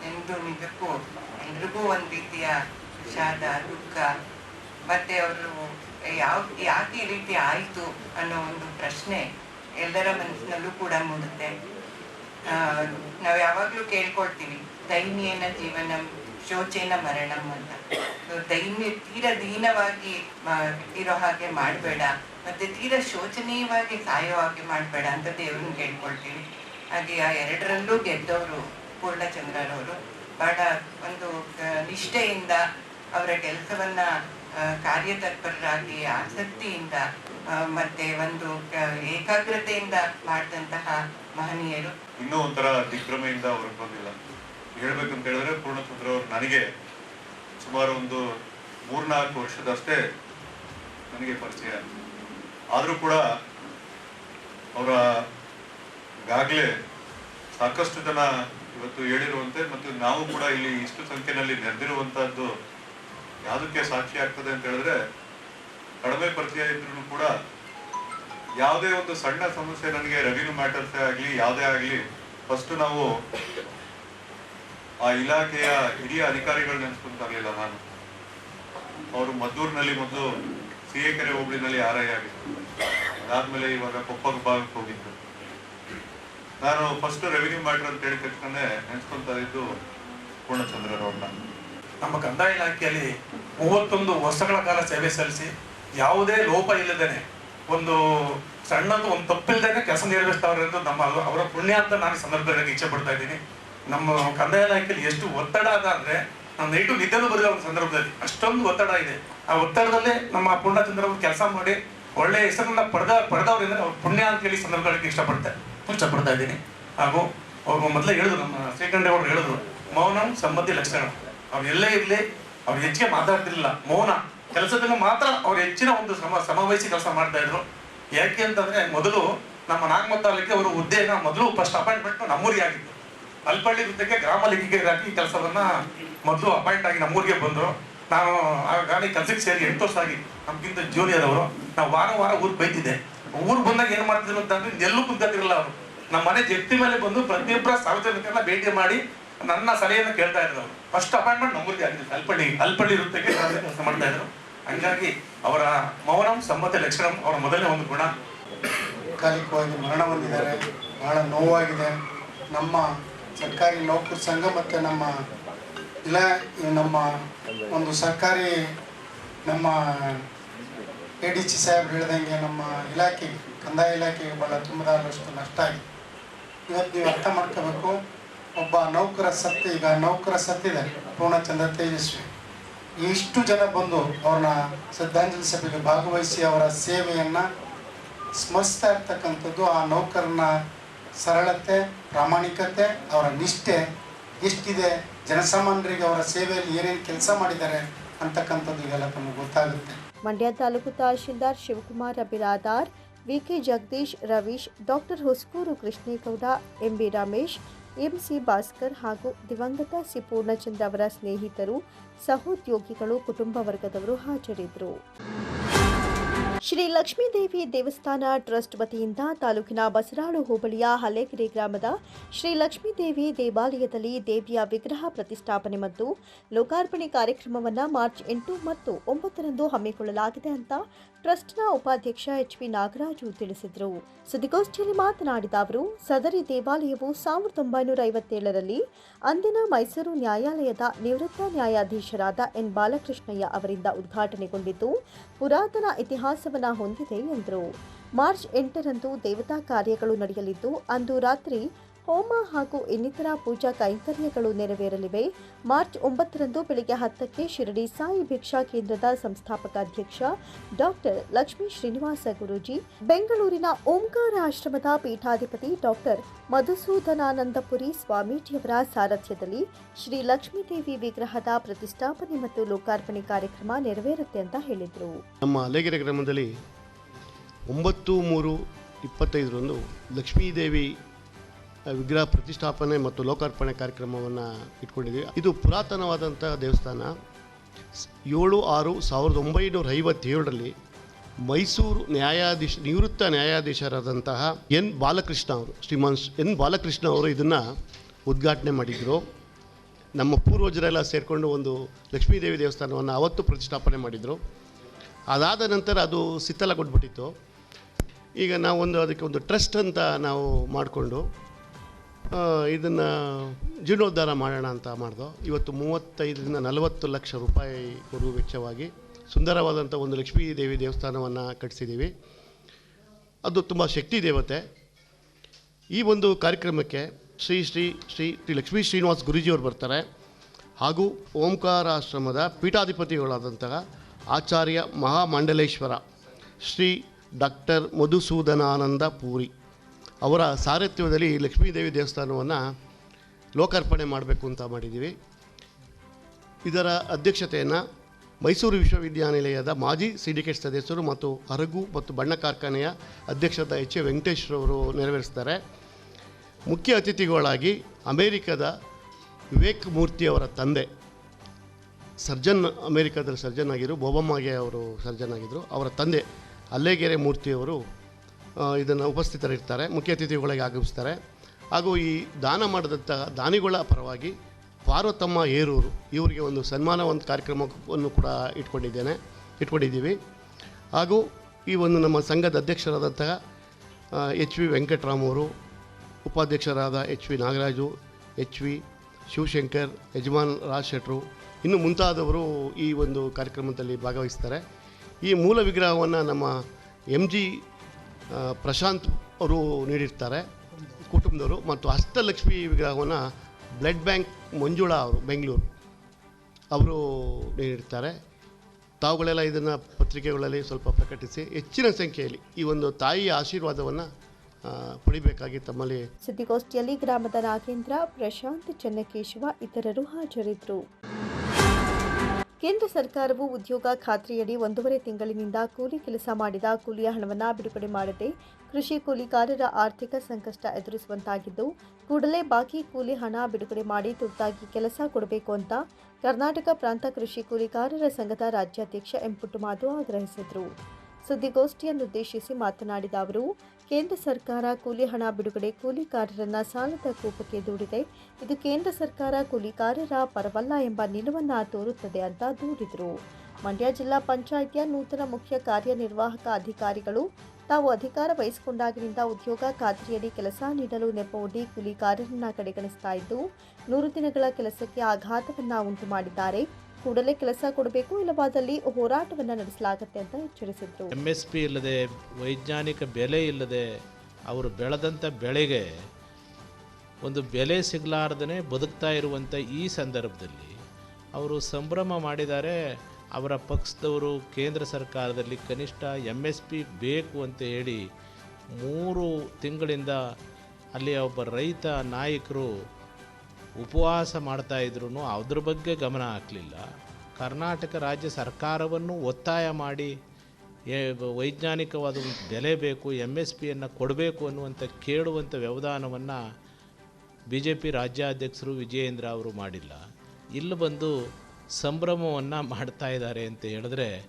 ಎಂದು ನಿಜಕ್ಕೂ ಎಲ್ರಿಗೂ ಒಂದು ರೀತಿಯ ವಿಷಾದ, ದುಃಖ, ಮತ್ತೆ ಅವರು ಯಾವ, ಯಾಕೆ ಈ ರೀತಿ ಆಯಿತು ಅನ್ನೋ ಒಂದು ಪ್ರಶ್ನೆ ಎಲ್ಲರ ಮನಸ್ಸಿನಲ್ಲೂ ಕೂಡ ಮೂಡುತ್ತೆ. ನಾವು ಯಾವಾಗಲೂ ಕೇಳ್ಕೊಳ್ತೀವಿ, ದೈನ್ಯೇನ ಜೀವನ, ಶೋಚೇನ ಮರಣಂ ಅಂತ. ದೈನ್ಯ ತೀರ ದೀನವಾಗಿ ಇರೋ ಹಾಗೆ ಮಾಡಬೇಡ. ಮತ್ತೆ ತೀರಾ ಶೋಚನೀಯವಾಗಿ ಸಾಯೋ ಹಾಗೆ ಮಾಡಬೇಡ ಅಂತ ದೇವ್ರನ್ನ ಕೇಳ್ಕೊಳ್ತೀವಿ. ಹಾಗೆ ಆ ಎರಡರಲ್ಲೂ ಗೆದ್ದವರು ಪೂರ್ಣಚಂದ್ರರವರು ಬಹಳ ಒಂದು ನಿಷ್ಠೆಯಿಂದ ಅವರ ಕೆಲಸವನ್ನ ಕಾರ್ಯತತ್ಪರರಾಗಿ, ಆಸಕ್ತಿಯಿಂದ ಮತ್ತೆ ಒಂದು ಏಕಾಗ್ರತೆಯಿಂದ ಮಾಡಿದಂತಹ ಮಹನೀಯರು. ಇನ್ನೂ ಒಂಥರ ದಿಗ್ಭ್ರಮೆಯಿಂದ ಅವರು ಬಂದಿಲ್ಲ. ಹೇಳ್ಬೇಕಂತ ಹೇಳಿದ್ರೆ ಪೂರ್ಣಚಂದ್ರ ಅವರು ನನಗೆ ಸುಮಾರು ಒಂದು ಮೂರ್ನಾಲ್ಕು ವರ್ಷದಷ್ಟೇ ನನಗೆ ಪರಿಚಯ ಆದರೂ ಕೂಡ ಅವರ ಈಗಾಗಲೇ ಸಾಕಷ್ಟು ಜನ ಇವತ್ತು ಹೇಳಿರುವಂತೆ ಮತ್ತು ನಾವು ಕೂಡ ಇಲ್ಲಿ ಇಷ್ಟು ಸಂಖ್ಯೆಯಲ್ಲಿ ನೆರೆದಿರುವಂತಹದ್ದು ಯಾವುದಕ್ಕೆ ಸಾಕ್ಷಿ ಆಗ್ತದೆ ಅಂತ ಹೇಳಿದ್ರೆ ಕಡಿಮೆ ಪರಿಚಯ ಇದ್ರೂ ಕೂಡ ಯಾವುದೇ ಒಂದು ಸಣ್ಣ ಸಮಸ್ಯೆ ನನಗೆ ರೆವಿನ್ಯೂ ಮ್ಯಾಟರ್ಸ್ ಆಗಲಿ, ಯಾವುದೇ ಆಗಲಿ ಫಸ್ಟ್ ನಾವು ಆ ಇಲಾಖೆಯ ಹಿರಿಯ ಅಧಿಕಾರಿಗಳು ನೆನೆಸ್ಕೊಂತಾಗಲಿಲ್ಲ ನಾನು. ಅವರು ಮದ್ದೂರಿನಲ್ಲಿ ಮೊದಲು ಸಿ ಎ ಕೆರೆ ಹೋಬಳಿನಲ್ಲಿ ಆರ್ ಆಗಿತ್ತು ಅದಾದ್ಮೇಲೆ ಇವಾಗ ಕೊಪ್ಪ ಭಾಗಕ್ಕೆ ಹೋಗಿದ್ದು. ನಾನು ಫಸ್ಟ್ ರೆವಿನ್ಯೂ ಮ್ಯಾಟರ್ ಅಂತ ಹೇಳಿ ತಕ್ಷಣ ನೆನ್ಸ್ಕೊಂತಾ ಇದ್ದು ಪೂರ್ಣಚಂದ್ರರವ್ರನ್ನ ನಮ್ಮ ಕಂದಾಯ ಇಲಾಖೆಯಲ್ಲಿ ಮೂವತ್ತೊಂದು ವರ್ಷಗಳ ಕಾಲ ಸೇವೆ ಸಲ್ಲಿಸಿ ಯಾವುದೇ ಲೋಪ ಇಲ್ಲದೇನೆ ಒಂದು ಸಣ್ಣದು ಒಂದು ತಪ್ಪಿಲ್ಲದೇನೆ ಕೆಲಸ ನಿರ್ವಹಿಸ್ತಾವ್ರೆ ಎಂದು ನಮ್ಮ ಅವರ ಪುಣ್ಯ ಅಂತ ನಾನು ಸಂದರ್ಭದಲ್ಲಿ ಇಚ್ಛೆ ಪಡ್ತಾ ಇದ್ದೀನಿ. ನಮ್ಮ ಕಂದಾಯ ಇಲಾಖೆಯಲ್ಲಿ ಎಷ್ಟು ಒತ್ತಡ ಅದ ಅಂದ್ರೆ ನಾನು ನೈಟು ನಿದ್ದೆನೂ ಬರೆದ ಒಂದು ಸಂದರ್ಭದಲ್ಲಿ. ಅಷ್ಟೊಂದು ಒತ್ತಡ ಇದೆ. ಆ ಒತ್ತಡದಲ್ಲೇ ನಮ್ಮ ಪೂರ್ಣಚಂದ್ರ ಅವರು ಕೆಲಸ ಮಾಡಿ ಒಳ್ಳೆಯ ಹೆಸರನ್ನ ಪಡೆದ, ಪಡೆದವರಿಂದ ಅವ್ರು ಪುಣ್ಯ ಅಂತ ಹೇಳಿ ಸಂದರ್ಭಗಳಿಗೆ ಇಷ್ಟಪಡ್ತೆ ಇಷ್ಟಪಡ್ತಾ ಇದ್ದೀನಿ. ಹಾಗೂ ಅವ್ರು ಮೊದಲೇ ಹೇಳಿದ್ರು, ನಮ್ಮ ಶ್ರೀಕಂಠ ಅವರು ಹೇಳಿದ್ರು, ಮೌನ ಸಂಬಂಧಿ ಲಕ್ಷಣ. ಅವ್ರು ಎಲ್ಲೇ ಇರಲಿ, ಅವ್ರು ಹೆಚ್ಚಿಗೆ ಮಾತಾಡ್ತಿರ್ಲಿಲ್ಲ. ಮೌನ. ಕೆಲಸದಲ್ಲಿ ಮಾತ್ರ ಅವ್ರು ಹೆಚ್ಚಿನ ಒಂದು ಸಮ ಸಮವಹಿಸಿ ಕೆಲಸ ಮಾಡ್ತಾ ಇದ್ರು. ಯಾಕೆ ಅಂತಂದ್ರೆ ಮೊದಲು ನಮ್ಮ ನಾಗಮತ್ತಾಲಕ್ಕೆ ತಾಲೂಕಿಗೆ ಅವರು ಹುದ್ದೆನ ಮೊದಲು ಫಸ್ಟ್ ಅಪಾಯಿಂಟ್ಮೆಂಟ್ ನಮ್ಮೂರಿಗೆ ಆಗಿತ್ತು. ಅಲ್ಪಳ್ಳಿ ವೃತ್ತಕ್ಕೆ ಗ್ರಾಮ ಲೆಕ್ಕಿಗಾಗಿ ಕೆಲಸವನ್ನ ಮೊದಲು ಅಪಾಯಿಂಟ್ ಆಗಿ ನಮ್ಮೂರಿಗೆ ಬಂದರು. ನಾವು ಆ ಗಾಡಿ ಕೆಲಸಕ್ಕೆ ಸೇರಿ ಎಂಟು ವರ್ಷ ಆಗಿ ನಮ್ಗಿಂತ ಜೂನಿಯರ್ ಅವರು ನಾವು ವಾರ ವಾರ ಊರಿಗೆ ಬೈತಿದ್ದೆ. ಊರಿಗೆ ಬಂದಾಗ ಏನು ಮಾಡ್ತಿದ್ರು ಅಂತಂದ್ರೆ ಎಲ್ಲೂ ಕುಂತಿರಲಿಲ್ಲ ಅವರು. ನಮ್ಮ ಮನೆ ಜಪ್ತಿ ಮೇಲೆ ಬಂದು ಪ್ರತಿಯೊಬ್ಬರ ಸಾರ್ವಜನಿಕರನ್ನ ಭೇಟಿ ಮಾಡಿ ನನ್ನ ಸಲಹೆಯನ್ನು ಕೇಳ್ತಾ ಇದ್ರು ಫಸ್ಟ್ ಅಪಾಯಿಂಟ್ಮೆಂಟ್ ನಮ್ಮೂರಿಗೆ ಆಗಿದೆ. ಅಲ್ಪಳ್ಳಿ ಅಲ್ಪಳ್ಳಿ ವೃತ್ತಕ್ಕೆ ಕೆಲಸ ಮಾಡ್ತಾ ಇದ್ರು. ಹಂಗಾಗಿ ಅವರ ಮೌನಂ, ಸಮ್ಮತ, ಲಕ್ಷಣಂ ಅವರ ಮೊದಲನೇ ಒಂದು ಗುಣ. ಕಾಲಿಕವಾಗಿ ಮರಣ ಹೊಂದಿದ್ದಾರೆ. ಬಹಳ ನೋವಾಗಿದೆ. ನಮ್ಮ ಸರ್ಕಾರಿ ನೌಕರ ಸಂಘ ಮತ್ತು ನಮ್ಮ ಇಲಾ ನಮ್ಮ ಒಂದು ಸರ್ಕಾರಿ ನಮ್ಮ ಎ ಡಿ ಸಿ ಸಾಹೇಬ್ರು ಹೇಳ್ದಂಗೆ ನಮ್ಮ ಇಲಾಖೆ, ಕಂದಾಯ ಇಲಾಖೆಗೆ ಭಾಳ ತುಂಬದಷ್ಟು ನಷ್ಟ ಆಗಿದೆ. ಇವತ್ತು ನೀವು ಅರ್ಥ ಮಾಡ್ಕೋಬೇಕು, ಒಬ್ಬ ನೌಕರ ಸತ್ತು ಈಗ ನೌಕರ ಸತ್ತಿದೆ ಪೂರ್ಣಚಂದ್ರ ತೇಜಸ್ವಿ. ಇಷ್ಟು ಜನ ಬಂದು ಅವ್ರನ್ನ ಶ್ರದ್ಧಾಂಜಲಿ ಸಭೆಗೆ ಭಾಗವಹಿಸಿ ಅವರ ಸೇವೆಯನ್ನು ಸ್ಮರಿಸ್ತಾ ಇರ್ತಕ್ಕಂಥದ್ದು ಆ ನೌಕರನ ಸರಳತೆ, ಪ್ರಾಮಾಣಿಕತೆ, ಅವರ ನಿಷ್ಠೆ, ಎಷ್ಟಿದೆ, ಜನಸಾಮಾನ್ಯರಿಗೆ ಅವರ ಸೇವೆಯಲ್ಲಿ ಏನೇನು ಕೆಲಸ ಮಾಡಿದ್ದಾರೆ ಅಂತಕ್ಕಂಥದ್ದು ಇದೆಲ್ಲ ತಮಗೆ ಗೊತ್ತಾಗುತ್ತೆ. Mandya taluk tahsildar Shivakumar Biradar VK Jagadish Ravish, doctor Huskur Krishnegowda, MB Ramesh, MC Bhaskar ಹಾಗೂ ದಿವಂಗತ ಸಿ ಪೂರ್ಣಚಂದ್ರ ಅವರ ಸ್ನೇಹಿತರು, ಸಹೋದ್ಯೋಗಿಗಳು, ಕುಟುಂಬ ವರ್ಗದವರು ಹಾಜರಿದ್ದರು. ಶ್ರೀ ಲಕ್ಷ್ಮೀದೇವಿ ದೇವಸ್ಥಾನ ಟ್ರಸ್ಟ್ ವತಿಯಿಂದ ತಾಲೂಕಿನ ಬಸರಾಳು ಹೋಬಳಿಯ ಹಲೇಕೆರೆ ಗ್ರಾಮದ ಶ್ರೀ ಲಕ್ಷ್ಮೀದೇವಿ ದೇವಾಲಯದಲ್ಲಿ ದೇವಿಯ ವಿಗ್ರಹ ಪ್ರತಿಷ್ಠಾಪನೆ ಮತ್ತು ಲೋಕಾರ್ಪಣೆ ಕಾರ್ಯಕ್ರಮವನ್ನು ಮಾರ್ಚ್ ಎಂಟು ಮತ್ತು ಒಂಬತ್ತರಂದು ಹಮ್ಮಿಕೊಳ್ಳಲಾಗಿದೆ ಅಂತ ಟ್ರಸ್ಟ್ನ ಉಪಾಧ್ಯಕ್ಷ ಎಚ್ ಪಿ ನಾಗರಾಜು ತಿಳಿಸಿದರು. ಸುದ್ದಿಗೋಷ್ಠಿಯಲ್ಲಿ ಮಾತನಾಡಿದ ಅವರು, ಸದರಿ ದೇವಾಲಯವು ಸಾವಿರದ ಒಂಬೈನೂರ ಐವತ್ತೇಳರಲ್ಲಿ ಅಂದಿನ ಮೈಸೂರು ನ್ಯಾಯಾಲಯದ ನಿವೃತ್ತ ನ್ಯಾಯಾಧೀಶರಾದ ಎನ್. ಬಾಲಕೃಷ್ಣಯ್ಯ ಅವರಿಂದ ಉದ್ಘಾಟನೆಗೊಂಡಿದ್ದು, ಪುರಾತನ ಇತಿಹಾಸವನ್ನು ಹೊಂದಿದೆ ಎಂದರು. ಮಾರ್ಚ್ ಎಂಟರಂದು ದೇವತಾ ಕಾರ್ಯಗಳು ನಡೆಯಲಿದ್ದು, ಅಂದು ರಾತ್ರಿ ಹೋಮ ಹಾಗೂ ಇನ್ನಿತರ ಪೂಜಾ ಕೈಂಕರ್ಯಗಳು ನೆರವೇರಲಿವೆ. ಮಾರ್ಚ್ ಒಂಬತ್ತರಂದು ಬೆಳಗ್ಗೆ ಹತ್ತಕ್ಕೆ ಶಿರಡಿ ಸಾಯಿ ಭಿಕ್ಷಾ ಕೇಂದ್ರದ ಸಂಸ್ಥಾಪಕ ಅಧ್ಯಕ್ಷ ಡಾಕ್ಟರ್ ಲಕ್ಷ್ಮೀ ಶ್ರೀನಿವಾಸ ಗುರೂಜಿ, ಬೆಂಗಳೂರಿನ ಓಂಕಾರ ಆಶ್ರಮದ ಪೀಠಾಧಿಪತಿ ಡಾಕ್ಟರ್ ಮಧುಸೂದನಾನಂದಪುರಿ ಸ್ವಾಮೀಜಿಯವರ ಸಾರಥ್ಯದಲ್ಲಿ ಶ್ರೀ ಲಕ್ಷ್ಮೀದೇವಿ ವಿಗ್ರಹದ ಪ್ರತಿಷ್ಠಾಪನೆ ಮತ್ತು ಲೋಕಾರ್ಪಣೆ ಕಾರ್ಯಕ್ರಮ ನೆರವೇರುತ್ತೆ ಅಂತ ಹೇಳಿದರು. ನಮ್ಮ ಅಲೆಗೆರೆ ಗ್ರಾಮದಲ್ಲಿ ಒಂಬತ್ತು ಮೂರು ಇಪ್ಪತ್ತೈದರಂದು ಲಕ್ಷ್ಮೀದೇವಿ ವಿಗ್ರಹ ಪ್ರತಿಷ್ಠಾಪನೆ ಮತ್ತು ಲೋಕಾರ್ಪಣೆ ಕಾರ್ಯಕ್ರಮವನ್ನು ಇಟ್ಕೊಂಡಿದ್ದೀವಿ ಇದು ಪುರಾತನವಾದಂಥ ದೇವಸ್ಥಾನ. ಏಳು ಆರು ಸಾವಿರದ ಒಂಬೈನೂರ ಐವತ್ತೇಳರಲ್ಲಿ ಮೈಸೂರು ನ್ಯಾಯಾಧೀಶ, ನಿವೃತ್ತ ನ್ಯಾಯಾಧೀಶರಾದಂತಹ ಎನ್ ಬಾಲಕೃಷ್ಣ ಅವರು, ಶ್ರೀಮಾನ್ ಎನ್ ಬಾಲಕೃಷ್ಣ ಅವರು ಇದನ್ನು ಉದ್ಘಾಟನೆ ಮಾಡಿದರು. ನಮ್ಮ ಪೂರ್ವಜರೆಲ್ಲ ಸೇರಿಕೊಂಡು ಒಂದು ಲಕ್ಷ್ಮೀದೇವಿ ದೇವಸ್ಥಾನವನ್ನು ಅವತ್ತು ಪ್ರತಿಷ್ಠಾಪನೆ ಮಾಡಿದರು. ಅದಾದ ನಂತರ ಅದು ಶಿಥಿಲಗೊಂಡ್ಬಿಟ್ಟಿತ್ತು ಈಗ ನಾವು ಒಂದು ಅದಕ್ಕೆ ಒಂದು ಟ್ರಸ್ಟ್ ಅಂತ ನಾವು ಮಾಡಿಕೊಂಡು ಇದನ್ನು ಜೀರ್ಣೋದ್ಧಾರ ಮಾಡೋಣ ಅಂತ ಮಾಡಿದೋ. ಇವತ್ತು ಮೂವತ್ತೈದರಿಂದ ನಲವತ್ತು ಲಕ್ಷ ರೂಪಾಯಿ ರು ವೆಚ್ಚವಾಗಿ ಸುಂದರವಾದಂಥ ಒಂದು ಲಕ್ಷ್ಮೀ ದೇವಿ ದೇವಸ್ಥಾನವನ್ನು ಕಟ್ಟಿಸಿದ್ದೀವಿ ಅದು ತುಂಬ ಶಕ್ತಿ ದೇವತೆ. ಈ ಒಂದು ಕಾರ್ಯಕ್ರಮಕ್ಕೆ ಶ್ರೀ ಶ್ರೀ ಶ್ರೀ ಶ್ರೀ ಲಕ್ಷ್ಮೀ ಶ್ರೀನಿವಾಸ್ ಗುರೂಜಿಯವರು ಬರ್ತಾರೆ. ಹಾಗೂ ಓಂಕಾರಾಶ್ರಮದ ಪೀಠಾಧಿಪತಿಗಳಾದಂತಹ ಆಚಾರ್ಯ ಮಹಾಮಂಡಲೇಶ್ವರ ಶ್ರೀ ಡಾಕ್ಟರ್ ಮಧುಸೂದನಾನಂದ ಪೂರಿ. ಅವರ ಸಾರಥ್ಯದಲ್ಲಿ ಲಕ್ಷ್ಮೀದೇವಿ ದೇವಸ್ಥಾನವನ್ನು ಲೋಕಾರ್ಪಣೆ ಮಾಡಬೇಕು ಅಂತ ಮಾಡಿದ್ದೀವಿ ಇದರ ಅಧ್ಯಕ್ಷತೆಯನ್ನು ಮೈಸೂರು ವಿಶ್ವವಿದ್ಯಾನಿಲಯದ ಮಾಜಿ ಸಿಂಡಿಕೇಟ್ ಸದಸ್ಯರು ಮತ್ತು ಅರಗು ಮತ್ತು ಬಣ್ಣ ಕಾರ್ಖಾನೆಯ ಅಧ್ಯಕ್ಷದ ಎಚ್ ಎ ವೆಂಕಟೇಶ್ವರವರು ನೆರವೇರಿಸ್ತಾರೆ ಮುಖ್ಯ ಅತಿಥಿಗಳಾಗಿ ಅಮೇರಿಕದ ವಿವೇಕ್ ಮೂರ್ತಿಯವರ ತಂದೆ, ಸರ್ಜನ್, ಅಮೇರಿಕಾದಲ್ಲಿ ಸರ್ಜನ್ ಆಗಿರು ಬೊಬಮ್ಮಗೆ ಅವರು ಸರ್ಜನ್ ಆಗಿದ್ದರು ಅವರ ತಂದೆ ಅಲ್ಲೇಗೆರೆ ಮೂರ್ತಿಯವರು ಇದನ್ನು ಉಪಸ್ಥಿತರಿರ್ತಾರೆ, ಮುಖ್ಯ ಅತಿಥಿಗಳಿಗೆ ಆಗಮಿಸ್ತಾರೆ. ಹಾಗೂ ಈ ದಾನ ಮಾಡಿದಂತಹ ದಾನಿಗಳ ಪರವಾಗಿ ಪಾರ್ವತಮ್ಮ ಏರೂರು, ಇವರಿಗೆ ಒಂದು ಸನ್ಮಾನ ಒಂದು ಕಾರ್ಯಕ್ರಮವನ್ನು ಕೂಡ ಇಟ್ಕೊಂಡಿದ್ದೇನೆ, ಇಟ್ಕೊಂಡಿದ್ದೀವಿ. ಹಾಗೂ ಈ ಒಂದು ನಮ್ಮ ಸಂಘದ ಅಧ್ಯಕ್ಷರಾದಂತಹ ಎಚ್ ವಿ ವೆಂಕಟರಾಮವರು, ಉಪಾಧ್ಯಕ್ಷರಾದ H V Nagaraju, H V Shivashankar, ಯಜಮಾನ್ Raj Shetru, ಇನ್ನು ಮುಂತಾದವರು ಈ ಒಂದು ಕಾರ್ಯಕ್ರಮದಲ್ಲಿ ಭಾಗವಹಿಸ್ತಾರೆ. ಈ ಮೂಲ ವಿಗ್ರಹವನ್ನು ನಮ್ಮ ಎಂ ಜಿ ಪ್ರಶಾಂತ್ ಅವರು ನೀಡಿರ್ತಾರೆ, ಕುಟುಂಬದವರು ಮತ್ತು ಹಸ್ತಲಕ್ಷ್ಮಿ ವಿಗ್ರಹವನ್ನು ಬ್ಲಡ್ ಬ್ಯಾಂಕ್ ಮಂಜುಳಾ ಅವರು, ಬೆಂಗಳೂರು ಅವರು ನೀಡಿರ್ತಾರೆ. ತಾವುಗಳೆಲ್ಲ ಇದನ್ನು ಪತ್ರಿಕೆಗಳಲ್ಲಿ ಸ್ವಲ್ಪ ಪ್ರಕಟಿಸಿ ಹೆಚ್ಚಿನ ಸಂಖ್ಯೆಯಲ್ಲಿ ಈ ಒಂದು ತಾಯಿಯ ಆಶೀರ್ವಾದವನ್ನು ಪಡಿಬೇಕಾಗಿ ತಮ್ಮಲ್ಲಿ ಸುದ್ದಿಗೋಷ್ಠಿಯಲ್ಲಿ ಗ್ರಾಮದ ನಾಗೇಂದ್ರ, ಪ್ರಶಾಂತ್, ಚನ್ನಕೇಶವ ಇತರರು ಹಾಜರಿದ್ದರು. ಕೇಂದ್ರ ಸರ್ಕಾರವು ಉದ್ಯೋಗ ಖಾತ್ರಿಯಡಿ ಒಂದೂವರೆ ತಿಂಗಳಿನಿಂದ ಕೂಲಿ ಕೆಲಸ ಮಾಡಿದ ಕೂಲಿಯ ಹಣವನ್ನು ಬಿಡುಗಡೆ ಮಾಡದೆ ಕೃಷಿ ಕೂಲಿಗಾರರ ಆರ್ಥಿಕ ಸಂಕಷ್ಟ ಎದುರಿಸುವಂತಾಗಿದ್ದು, ಕೂಡಲೇ ಬಾಕಿ ಕೂಲಿ ಹಣ ಬಿಡುಗಡೆ ಮಾಡಿ ತುರ್ತಾಗಿ ಕೆಲಸ ಕೊಡಬೇಕು ಅಂತ ಕರ್ನಾಟಕ ಪ್ರಾಂತ ಕೃಷಿ ಕೂಲಿಗಾರರ ಸಂಘದ ರಾಜ್ಯಾಧ್ಯಕ್ಷ ಎಂಪುಟ್ಟು ಮಾಧು ಆಗ್ರಹಿಸಿದರು. ಸುದ್ದಿಗೋಷ್ಠಿಯನ್ನುದ್ದೇಶಿಸಿ ಮಾತನಾಡಿದ ಅವರು ಕೇಂದ್ರ ಸರ್ಕಾರ ಕೂಲಿ ಹಣ ಬಿಡುಗಡೆ ಕೂಲಿಕಾರರನ್ನ ಸಾಲದ ಕೂಪಕ್ಕೆ ದೂಡಿದೆ. ಇದು ಕೇಂದ್ರ ಸರ್ಕಾರ ಕೂಲಿಕಾರರ ಪರವಲ್ಲ ಎಂಬ ನಿಲುವನ್ನು ತೋರುತ್ತದೆ ಅಂತ ದೂರಿದರು. ಮಂಡ್ಯ ಜಿಲ್ಲಾ ಪಂಚಾಯಿತಿಯ ನೂತನ ಮುಖ್ಯ ಕಾರ್ಯನಿರ್ವಾಹಕ ಅಧಿಕಾರಿಗಳು ತಾವು ಅಧಿಕಾರ ವಹಿಸಿಕೊಂಡಾಗಿನಿಂದ ಉದ್ಯೋಗ ಖಾತ್ರಿಯಡಿ ಕೆಲಸ ನೀಡಲು ನೆಪವೊಡ್ಡಿ ಕೂಲಿಕಾರರನ್ನ ಕಡೆಗಣಿಸ್ತಾ ಇದ್ದು, ನೂರು ದಿನಗಳ ಕೆಲಸಕ್ಕೆ ಆಘಾತವನ್ನ ಉಂಟು ಮಾಡಿದ್ದಾರೆ ಕೂಡಲೇ ಕೆಲಸ ಕೊಡಬೇಕು, ಇಲ್ಲವಾದಲ್ಲಿ ಹೋರಾಟವನ್ನು ನಡೆಸಲಾಗುತ್ತೆ ಅಂತ ಎಚ್ಚರಿಸಿದರು. ಎಂ ಎಸ್ ಪಿ ಇಲ್ಲದೆ, ವೈಜ್ಞಾನಿಕ ಬೆಲೆ ಇಲ್ಲದೆ, ಅವರು ಬೆಳೆದಂಥ ಬೆಳೆಗೆ ಒಂದು ಬೆಲೆ ಸಿಗಲಾರ್ದೇ ಬದುಕ್ತಾ ಇರುವಂಥ ಈ ಸಂದರ್ಭದಲ್ಲಿ ಅವರು ಸಂಭ್ರಮ ಮಾಡಿದ್ದಾರೆ. ಅವರ ಪಕ್ಷದವರು ಕೇಂದ್ರ ಸರ್ಕಾರದಲ್ಲಿ ಕನಿಷ್ಠ ಎಂ ಎಸ್ ಪಿ ಬೇಕು ಅಂತ ಹೇಳಿ ಮೂರು ತಿಂಗಳಿಂದ ಅಲ್ಲಿ ಒಬ್ಬ ರೈತ ನಾಯಕರು ಉಪವಾಸ ಮಾಡ್ತಾ ಇದ್ರು ಅದ್ರ ಬಗ್ಗೆ ಗಮನ ಹಾಕಲಿಲ್ಲ. ಕರ್ನಾಟಕ ರಾಜ್ಯ ಸರ್ಕಾರವನ್ನು ಒತ್ತಾಯ ಮಾಡಿ ವೈಜ್ಞಾನಿಕವಾದ ಬೆಲೆ ಬೇಕು ಎಂ ಎಸ್ ಪಿಯನ್ನು ಕೊಡಬೇಕು ಅನ್ನುವಂಥ ಕೇಳುವಂಥ ವ್ಯವಧಾನವನ್ನು ಬಿ ಜೆ ಪಿ ರಾಜ್ಯಾಧ್ಯಕ್ಷರು ವಿಜಯೇಂದ್ರ ಅವರು ಮಾಡಿಲ್ಲ. ಇಲ್ಲಿ ಬಂದು ಸಂಭ್ರಮವನ್ನು ಮಾಡ್ತಾ ಇದ್ದಾರೆ ಅಂತ ಹೇಳಿದ್ರೆ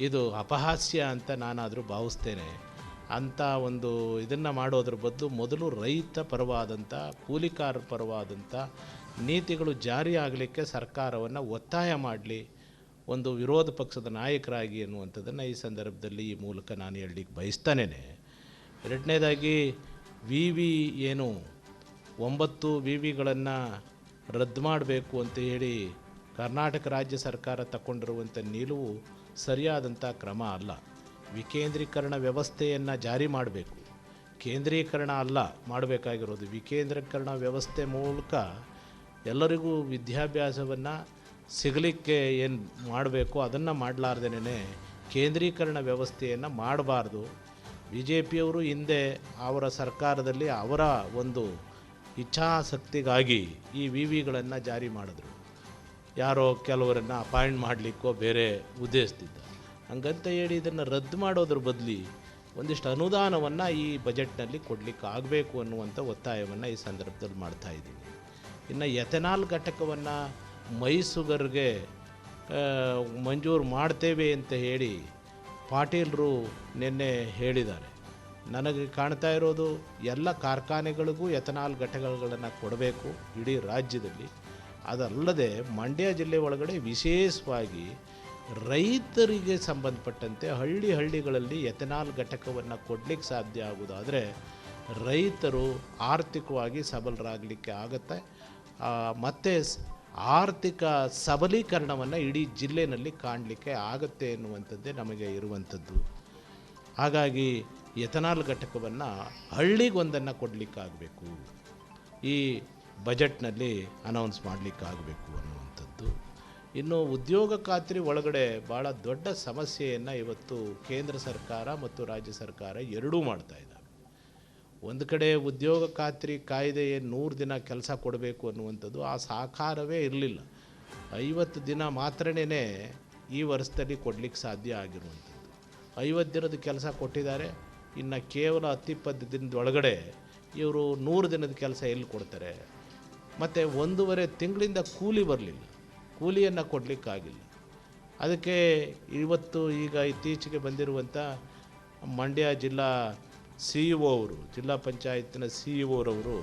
ಇದು ಅಪಹಾಸ್ಯ ಅಂತ ನಾನಾದರೂ ಭಾವಿಸ್ತೇನೆ. ಅಂಥ ಒಂದು ಇದನ್ನು ಮಾಡೋದ್ರ ಬದಲು ಮೊದಲು ರೈತ ಪರವಾದಂಥ ಕೂಲಿಕಾರ ಪರವಾದಂಥ ನೀತಿಗಳು ಜಾರಿ ಆಗಲಿಕ್ಕೆ ಸರ್ಕಾರವನ್ನು ಒತ್ತಾಯ ಮಾಡಲಿ, ಒಂದು ವಿರೋಧ ಪಕ್ಷದ ನಾಯಕರಾಗಿ ಎನ್ನುವಂಥದ್ದನ್ನು ಈ ಸಂದರ್ಭದಲ್ಲಿ ಈ ಮೂಲಕ ನಾನು ಹೇಳಲಿಕ್ಕೆ ಬಯಸ್ತಾನೇನೆ. ಎರಡನೇದಾಗಿ ವಿ ವಿ ಏನು ಒಂಬತ್ತು ವಿ ವಿಗಳನ್ನು ರದ್ದು ಮಾಡಬೇಕು ಅಂತ ಹೇಳಿ ಕರ್ನಾಟಕ ರಾಜ್ಯ ಸರ್ಕಾರ ತಗೊಂಡಿರುವಂಥ ನಿಲುವು ಸರಿಯಾದಂಥ ಕ್ರಮ ಅಲ್ಲ. ವಿಕೇಂದ್ರೀಕರಣ ವ್ಯವಸ್ಥೆಯನ್ನು ಜಾರಿ ಮಾಡಬೇಕು. ಕೇಂದ್ರೀಕರಣ ಅಲ್ಲ, ಮಾಡಬೇಕಾಗಿರೋದು. ವಿಕೇಂದ್ರೀಕರಣ ವ್ಯವಸ್ಥೆ ಮೂಲಕ ಎಲ್ಲರಿಗೂ ವಿದ್ಯಾಭ್ಯಾಸವನ್ನು ಸಿಗಲಿಕ್ಕೆ ಏನು ಮಾಡಬೇಕು ಅದನ್ನು ಮಾಡಲಾರ್ದೇನೆ ಕೇಂದ್ರೀಕರಣ ವ್ಯವಸ್ಥೆಯನ್ನು ಮಾಡಬಾರ್ದು. ಬಿ ಜೆ ಪಿಯವರು ಹಿಂದೆ ಅವರ ಸರ್ಕಾರದಲ್ಲಿ ಅವರ ಒಂದು ಇಚ್ಛಾಸಕ್ತಿಗಾಗಿ ಈ ವಿ ವಿಗಳನ್ನು ಜಾರಿ ಮಾಡಿದ್ರು. ಯಾರೋ ಕೆಲವರನ್ನು ಅಪಾಯಿಂಟ್ ಮಾಡಲಿಕ್ಕೋ ಬೇರೆ ಉದ್ದೇಶದಿಂದ. ಹಂಗಂತ ಹೇಳಿ ಇದನ್ನು ರದ್ದು ಮಾಡೋದ್ರ ಬದಲಿ ಒಂದಿಷ್ಟು ಅನುದಾನವನ್ನು ಈ ಬಜೆಟ್ನಲ್ಲಿ ಕೊಡಲಿಕ್ಕೆ ಆಗಬೇಕು ಅನ್ನುವಂಥ ಒತ್ತಾಯವನ್ನು ಈ ಸಂದರ್ಭದಲ್ಲಿ ಮಾಡ್ತಾ ಇದ್ದೀವಿ ಇನ್ನು ಎಥೆನಾಲ್ ಘಟಕವನ್ನು ಮೈಸೂಗರ್ಗೆ ಮಂಜೂರು ಮಾಡ್ತೇವೆ ಅಂತ ಹೇಳಿ ಪಾಟೀಲರು ನಿನ್ನೆ ಹೇಳಿದ್ದಾರೆ. ನನಗೆ ಕಾಣ್ತಾ ಇರೋದು ಎಲ್ಲ ಕಾರ್ಖಾನೆಗಳಿಗೂ ಎಥನಾಲ್ ಘಟಕಗಳನ್ನು ಕೊಡಬೇಕು ಇಡೀ ರಾಜ್ಯದಲ್ಲಿ. ಅದಲ್ಲದೆ ಮಂಡ್ಯ ಜಿಲ್ಲೆ ಒಳಗಡೆ ವಿಶೇಷವಾಗಿ ರೈತರಿಗೆ ಸಂಬಂಧಪಟ್ಟಂತೆ ಹಳ್ಳಿ ಹಳ್ಳಿಗಳಲ್ಲಿ ಎಥೆನಾಲ್ ಘಟಕವನ್ನು ಕೊಡಲಿಕ್ಕೆ ಸಾಧ್ಯ ಆಗೋದಾದರೆ ರೈತರು ಆರ್ಥಿಕವಾಗಿ ಸಬಲರಾಗಲಿಕ್ಕೆ ಆಗುತ್ತೆ. ಮತ್ತು ಆರ್ಥಿಕ ಸಬಲೀಕರಣವನ್ನು ಇಡೀ ಜಿಲ್ಲೆಯಲ್ಲಿ ಕಾಣಲಿಕ್ಕೆ ಆಗುತ್ತೆ ಎನ್ನುವಂಥದ್ದೇ ನಮಗೆ ಇರುವಂಥದ್ದು. ಹಾಗಾಗಿ ಎಥನಾಲ್ ಘಟಕವನ್ನು ಹಳ್ಳಿಗೊಂದನ್ನು ಕೊಡಲಿಕ್ಕಾಗಬೇಕು. ಈ ಬಜೆಟ್ನಲ್ಲಿ ಅನೌನ್ಸ್ ಮಾಡಲಿಕ್ಕಾಗಬೇಕು ಅನ್ನುವಂಥದ್ದು. ಇನ್ನು ಉದ್ಯೋಗ ಖಾತ್ರಿ ಒಳಗಡೆ ಭಾಳ ದೊಡ್ಡ ಸಮಸ್ಯೆಯನ್ನು ಇವತ್ತು ಕೇಂದ್ರ ಸರ್ಕಾರ ಮತ್ತು ರಾಜ್ಯ ಸರ್ಕಾರ ಎರಡೂ ಮಾಡ್ತಾ ಇದ್ದಾವೆ ಒಂದು ಕಡೆ ಉದ್ಯೋಗ ಖಾತ್ರಿ ಕಾಯ್ದೆಯೇ ನೂರು ದಿನ ಕೆಲಸ ಕೊಡಬೇಕು ಅನ್ನುವಂಥದ್ದು ಆ ಸಾಕಾರವೇ ಇರಲಿಲ್ಲ. ಐವತ್ತು ದಿನ ಮಾತ್ರನೇ ಈ ವರ್ಷದಲ್ಲಿ ಕೊಡಲಿಕ್ಕೆ ಸಾಧ್ಯ ಆಗಿರುವಂಥದ್ದು. ಐವತ್ತು ದಿನದ ಕೆಲಸ ಕೊಟ್ಟಿದ್ದಾರೆ. ಇನ್ನು ಕೇವಲ ಹತ್ತಿಪ್ಪತ್ತು ದಿನದೊಳಗಡೆ ಇವರು ನೂರು ದಿನದ ಕೆಲಸ ಎಲ್ಲಿ ಕೊಡ್ತಾರೆ? ಮತ್ತು ಒಂದೂವರೆ ತಿಂಗಳಿಂದ ಕೂಲಿ ಬರಲಿಲ್ಲ. ಕೂಲಿಯನ್ನು ಕೊಡಲಿಕ್ಕಾಗಿಲ್ಲ. ಅದಕ್ಕೆ ಇವತ್ತು ಈಗ ಇತ್ತೀಚೆಗೆ ಬಂದಿರುವಂಥ ಮಂಡ್ಯ ಜಿಲ್ಲಾ ಸಿ ಇ ಒ ಅವರು, ಜಿಲ್ಲಾ ಪಂಚಾಯತ್ನ ಸಿ ಇ ಒರವರು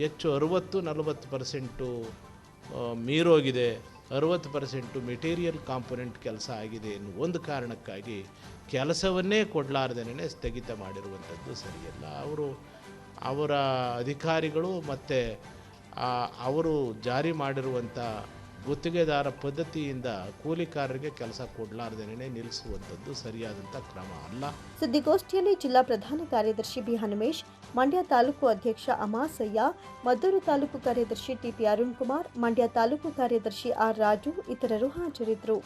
ಹೆಚ್ಚು ಅರುವತ್ತು ನಲವತ್ತು ಪರ್ಸೆಂಟು ಮೀರೋಗಿದೆ. ಅರುವತ್ತು ಪರ್ಸೆಂಟು ಮೆಟೀರಿಯಲ್ ಕಾಂಪೊನೆಂಟ್ ಕೆಲಸ ಆಗಿದೆ ಎನ್ನುವ ಒಂದು ಕಾರಣಕ್ಕಾಗಿ ಕೆಲಸವನ್ನೇ ಕೊಡಲಾರ್ದೇ ಸ್ಥಗಿತ ಮಾಡಿರುವಂಥದ್ದು ಸರಿಯಲ್ಲ. ಅವರು, ಅವರ ಅಧಿಕಾರಿಗಳು ಮತ್ತು ಅವರು ಜಾರಿ ಮಾಡಿರುವಂಥ ಗುತ್ತಿಗೆದಾರ ಪದ್ಧತಿಯಿಂದ ಕೂಲಿಕಾರರಿಗೆ ಕೆಲಸ ಕೊಡಲಾರ್ದೇನೆ ನಿಲ್ಲಿಸುವಂಥದ್ದು ಸರಿಯಾದಂಥ ಕ್ರಮ ಅಲ್ಲ. ಸುದ್ದಿಗೋಷ್ಠಿಯಲ್ಲಿ ಜಿಲ್ಲಾ ಪ್ರಧಾನ ಕಾರ್ಯದರ್ಶಿ ಬಿ ಹನುಮೇಶ್, ಮಂಡ್ಯ ತಾಲೂಕು ಅಧ್ಯಕ್ಷ ಅಮಾಸಯ್ಯ, ಮದ್ದೂರು ತಾಲೂಕು ಕಾರ್ಯದರ್ಶಿ ಟಿಪಿ ಅರುಣ್ ಕುಮಾರ್, ಮಂಡ್ಯ ತಾಲೂಕು ಕಾರ್ಯದರ್ಶಿ ಆರ್ ರಾಜು ಇತರರು ಹಾಜರಿದ್ದರು.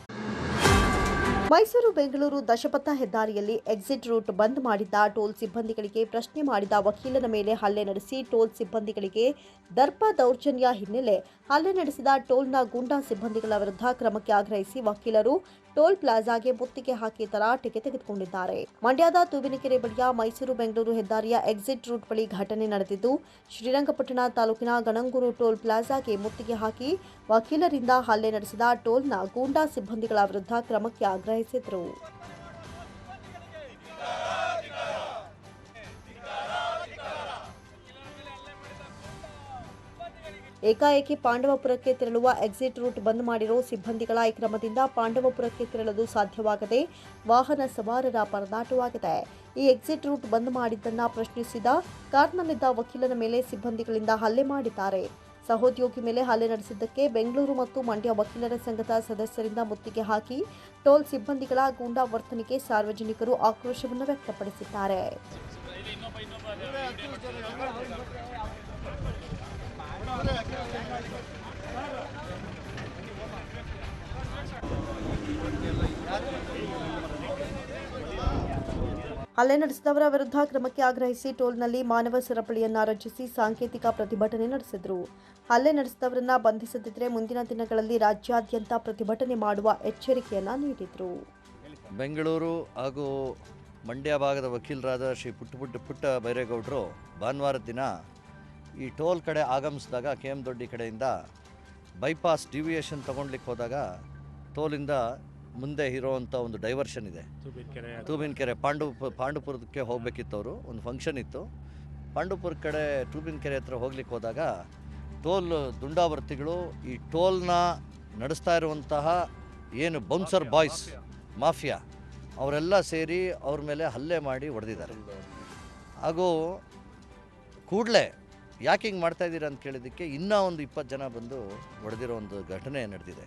ಮೈಸೂರು ಬೆಂಗಳೂರು ದಶಪಥ ಹೆದ್ದಾರಿಯಲ್ಲಿ ಎಕ್ಸಿಟ್ ರೂಟ್ ಬಂದ್ ಮಾಡಿದ್ದ ಟೋಲ್ ಸಿಬ್ಬಂದಿಗಳಿಗೆ ಪ್ರಶ್ನೆ ಮಾಡಿದ ವಕೀಲನ ಮೇಲೆ ಹಲ್ಲೆ ನಡೆಸಿ ಟೋಲ್ ಸಿಬ್ಬಂದಿಗಳಿಗೆ ದರ್ಪ ದೌರ್ಜನ್ಯ ಹಿನ್ನೆಲೆ ಹಲ್ಲೆ ನಡೆಸಿದ ಟೋಲ್ನ ಗೂಂಡಾ ಸಿಬ್ಬಂದಿಗಳ ವಿರುದ್ಧ ಕ್ರಮಕ್ಕೆ ಆಗ್ರಹಿಸಿ ವಕೀಲರು ಟೋಲ್ ಪ್ಲಾಜಾಗೆ ಮುತ್ತಿಗೆ ಹಾಕಿ ತರಾಟೆಗೆ ತೆಗೆದುಕೊಂಡಿದ್ದಾರೆ. ಮಂಡ್ಯದ ತೂವಿನಕೆರೆ ಬಳಿಯ ಮೈಸೂರು ಬೆಂಗಳೂರು ಹೆದ್ದಾರಿಯ ಎಕ್ಸಿಟ್ ರೂಟ್ ಬಳಿ ಘಟನೆ ನಡೆದಿದ್ದು, ಶ್ರೀರಂಗಪಟ್ಟಣ ತಾಲೂಕಿನ ಗಣಂಗೂರು ಟೋಲ್ ಪ್ಲಾಜಾಗೆ ಮುತ್ತಿಗೆ ಹಾಕಿ ವಕೀಲರಿಂದ ಹಲ್ಲೆ ನಡೆಸಿದ ಟೋಲ್ನ ಗೂಂಡಾ ಸಿಬ್ಬಂದಿಗಳ ವಿರುದ್ಧ ಕ್ರಮಕ್ಕೆ ಆಗ್ರಹಿಸಿದರು. ಏಕಾಏಕಿ ಪಾಂಡವಪುರಕ್ಕೆ ತೆರಳುವ ಎಕ್ಸಿಟ್ ರೂಟ್ ಬಂದ್ ಮಾಡಿರೋ ಸಿಬ್ಬಂದಿಗಳ ಈ ಕ್ರಮದಿಂದ ಪಾಂಡವಪುರಕ್ಕೆ ತೆರಳಲು ಸಾಧ್ಯವಾಗದೆ ವಾಹನ ಸವಾರರ ಪರದಾಟವಾಗಿದೆ. ಈ ಎಕ್ಸಿಟ್ ರೂಟ್ ಬಂದ್ ಮಾಡಿದ್ದನ್ನ ಪ್ರಶ್ನಿಸಿದ ಕಾರ್ನಲ್ಲಿದ್ದ ವಕೀಲನ ಮೇಲೆ ಸಿಬ್ಬಂದಿಗಳಿಂದ ಹಲ್ಲೆ ಮಾಡಿದ್ದಾರೆ. ಸಹೋದ್ಯೋಗಿ ಮೇಲೆ ಹಲ್ಲೆ ನಡೆಸಿದ್ದಕ್ಕೆ ಬೆಂಗಳೂರು ಮತ್ತು ಮಂಡ್ಯ ವಕೀಲರ ಸಂಘದ ಸದಸ್ಯರಿಂದ ಮುತ್ತಿಗೆ ಹಾಕಿ ಟೋಲ್ ಸಿಬ್ಬಂದಿಗಳ ಗೂಂಡಾ ವರ್ತನೆಗೆ ಸಾರ್ವಜನಿಕರು ಆಕ್ರೋಶವನ್ನು ವ್ಯಕ್ತಪಡಿಸಿದ್ದಾರೆ. ಹಲ್ಲೆ ನಡೆಸಿದವರ ವಿರುದ್ಧ ಕ್ರಮಕ್ಕೆ ಆಗ್ರಹಿಸಿ ಟೋಲ್ನಲ್ಲಿ ಮಾನವ ಸರಪಳಿಯನ್ನ ರಚಿಸಿ ಸಾಂಕೇತಿಕ ಪ್ರತಿಭಟನೆ ನಡೆಸಿದರು. ಹಲ್ಲೆ ನಡೆಸಿದವರನ್ನ ಬಂಧಿಸದಿದ್ದರೆ ಮುಂದಿನ ದಿನಗಳಲ್ಲಿ ರಾಜ್ಯಾದ್ಯಂತ ಪ್ರತಿಭಟನೆ ಮಾಡುವ ಎಚ್ಚರಿಕೆಯನ್ನ ನೀಡಿದರು. ಬೆಂಗಳೂರು ಹಾಗೂ ಮಂಡ್ಯ ಭಾಗದ ವಕೀಲರಾದ ಶ್ರೀ ಪುಟ್ಟ ಪುಟ್ಟ ಪುಟ್ಟ ಬೈರೇಗೌಡರು ಭಾನುವಾರ ದಿನ ಈ ಟೋಲ್ ಕಡೆ ಆಗಮಿಸಿದಾಗ ಕೆ ಎಂ ದೊಡ್ಡಿ ಕಡೆಯಿಂದ ಬೈಪಾಸ್ ಡಿವಿಯೇಷನ್ ತೊಗೊಳ್ಲಿಕ್ಕೆ ಹೋದಾಗ ಟೋಲಿಂದ ಮುಂದೆ ಇರೋವಂಥ ಒಂದು ಡೈವರ್ಷನ್ ಇದೆ. ತೂಬಿನಕೆರೆ ಪಾಂಡು ಪಾಂಡುಪುರಕ್ಕೆ ಹೋಗಬೇಕಿತ್ತು ಅವರು ಒಂದು ಫಂಕ್ಷನ್ ಇತ್ತು. ಪಾಂಡುಪುರ ಕಡೆ ತೂಬಿನಕೆರೆ ಹತ್ರ ಹೋಗ್ಲಿಕ್ಕೆ ಹೋದಾಗ ಟೋಲ್ ದುಂಡಾವರ್ತಿಗಳು ಈ ಟೋಲ್ನ ನಡೆಸ್ತಾ ಇರುವಂತಹ ಏನು ಬೌನ್ಸರ್ ಬಾಯ್ಸ್ ಮಾಫಿಯಾ ಅವರೆಲ್ಲ ಸೇರಿ ಅವ್ರ ಮೇಲೆ ಹಲ್ಲೆ ಮಾಡಿ ಹೊಡೆದಿದ್ದಾರೆ. ಹಾಗೂ ಕೂಡಲೇ ಯಾಕೆ ಹಿಂಗೆ ಮಾಡ್ತಾ ಇದ್ದೀರಾ ಅಂತ ಕೇಳಿದ್ದಕ್ಕೆ ಇನ್ನೂ ಒಂದು ಇಪ್ಪತ್ತು ಜನ ಬಂದು ಹೊಡೆದಿರೋ ಒಂದು ಘಟನೆ ನಡೆದಿದೆ.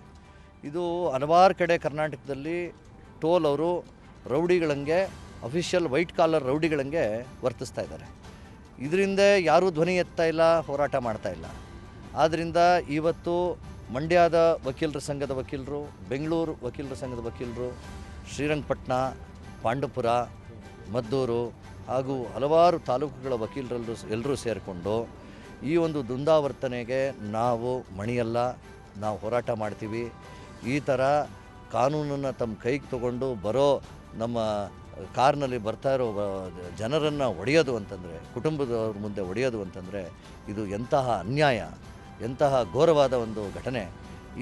ಇದು ಹಲವಾರು ಕಡೆ ಕರ್ನಾಟಕದಲ್ಲಿ ಟೋಲ್ ಅವರು ರೌಡಿಗಳಂಗೆ ಅಫಿಷಿಯಲ್ ವೈಟ್ ಕಾಲರ್ ರೌಡಿಗಳಂಗೆ ವರ್ತಿಸ್ತಾ ಇದ್ದಾರೆ. ಇದರಿಂದ ಯಾರೂ ಧ್ವನಿ ಎತ್ತಾ ಇಲ್ಲ, ಹೋರಾಟ ಮಾಡ್ತಾ ಇಲ್ಲ. ಆದ್ದರಿಂದ ಇವತ್ತು ಮಂಡ್ಯದ ವಕೀಲರ ಸಂಘದ ವಕೀಲರು, ಬೆಂಗಳೂರು ವಕೀಲರ ಸಂಘದ ವಕೀಲರು, ಶ್ರೀರಂಗಪಟ್ಟಣ, ಪಾಂಡಪುರ, ಮದ್ದೂರು ಹಾಗೂ ಹಲವಾರು ತಾಲೂಕುಗಳ ವಕೀಲರೆಲ್ಲರೂ ಎಲ್ಲರೂ ಸೇರಿಕೊಂಡು ಈ ಒಂದು ದುಂದಾವರ್ತನೆಗೆ ನಾವು ಮಣಿಯಲ್ಲ, ನಾವು ಹೋರಾಟ ಮಾಡ್ತೀವಿ. ಈ ಥರ ಕಾನೂನನ್ನು ತಮ್ಮ ಕೈಗೆ ತಗೊಂಡು ಬರೋ ನಮ್ಮ ಕಾರ್ನಲ್ಲಿ ಬರ್ತಾ ಇರೋ ಜನರನ್ನು ಒಡೆಯೋದು ಅಂತಂದರೆ, ಕುಟುಂಬದವ್ರ ಮುಂದೆ ಒಡೆಯೋದು ಅಂತಂದರೆ ಇದು ಎಂತಹ ಅನ್ಯಾಯ, ಎಂತಹ ಘೋರವಾದ ಒಂದು ಘಟನೆ.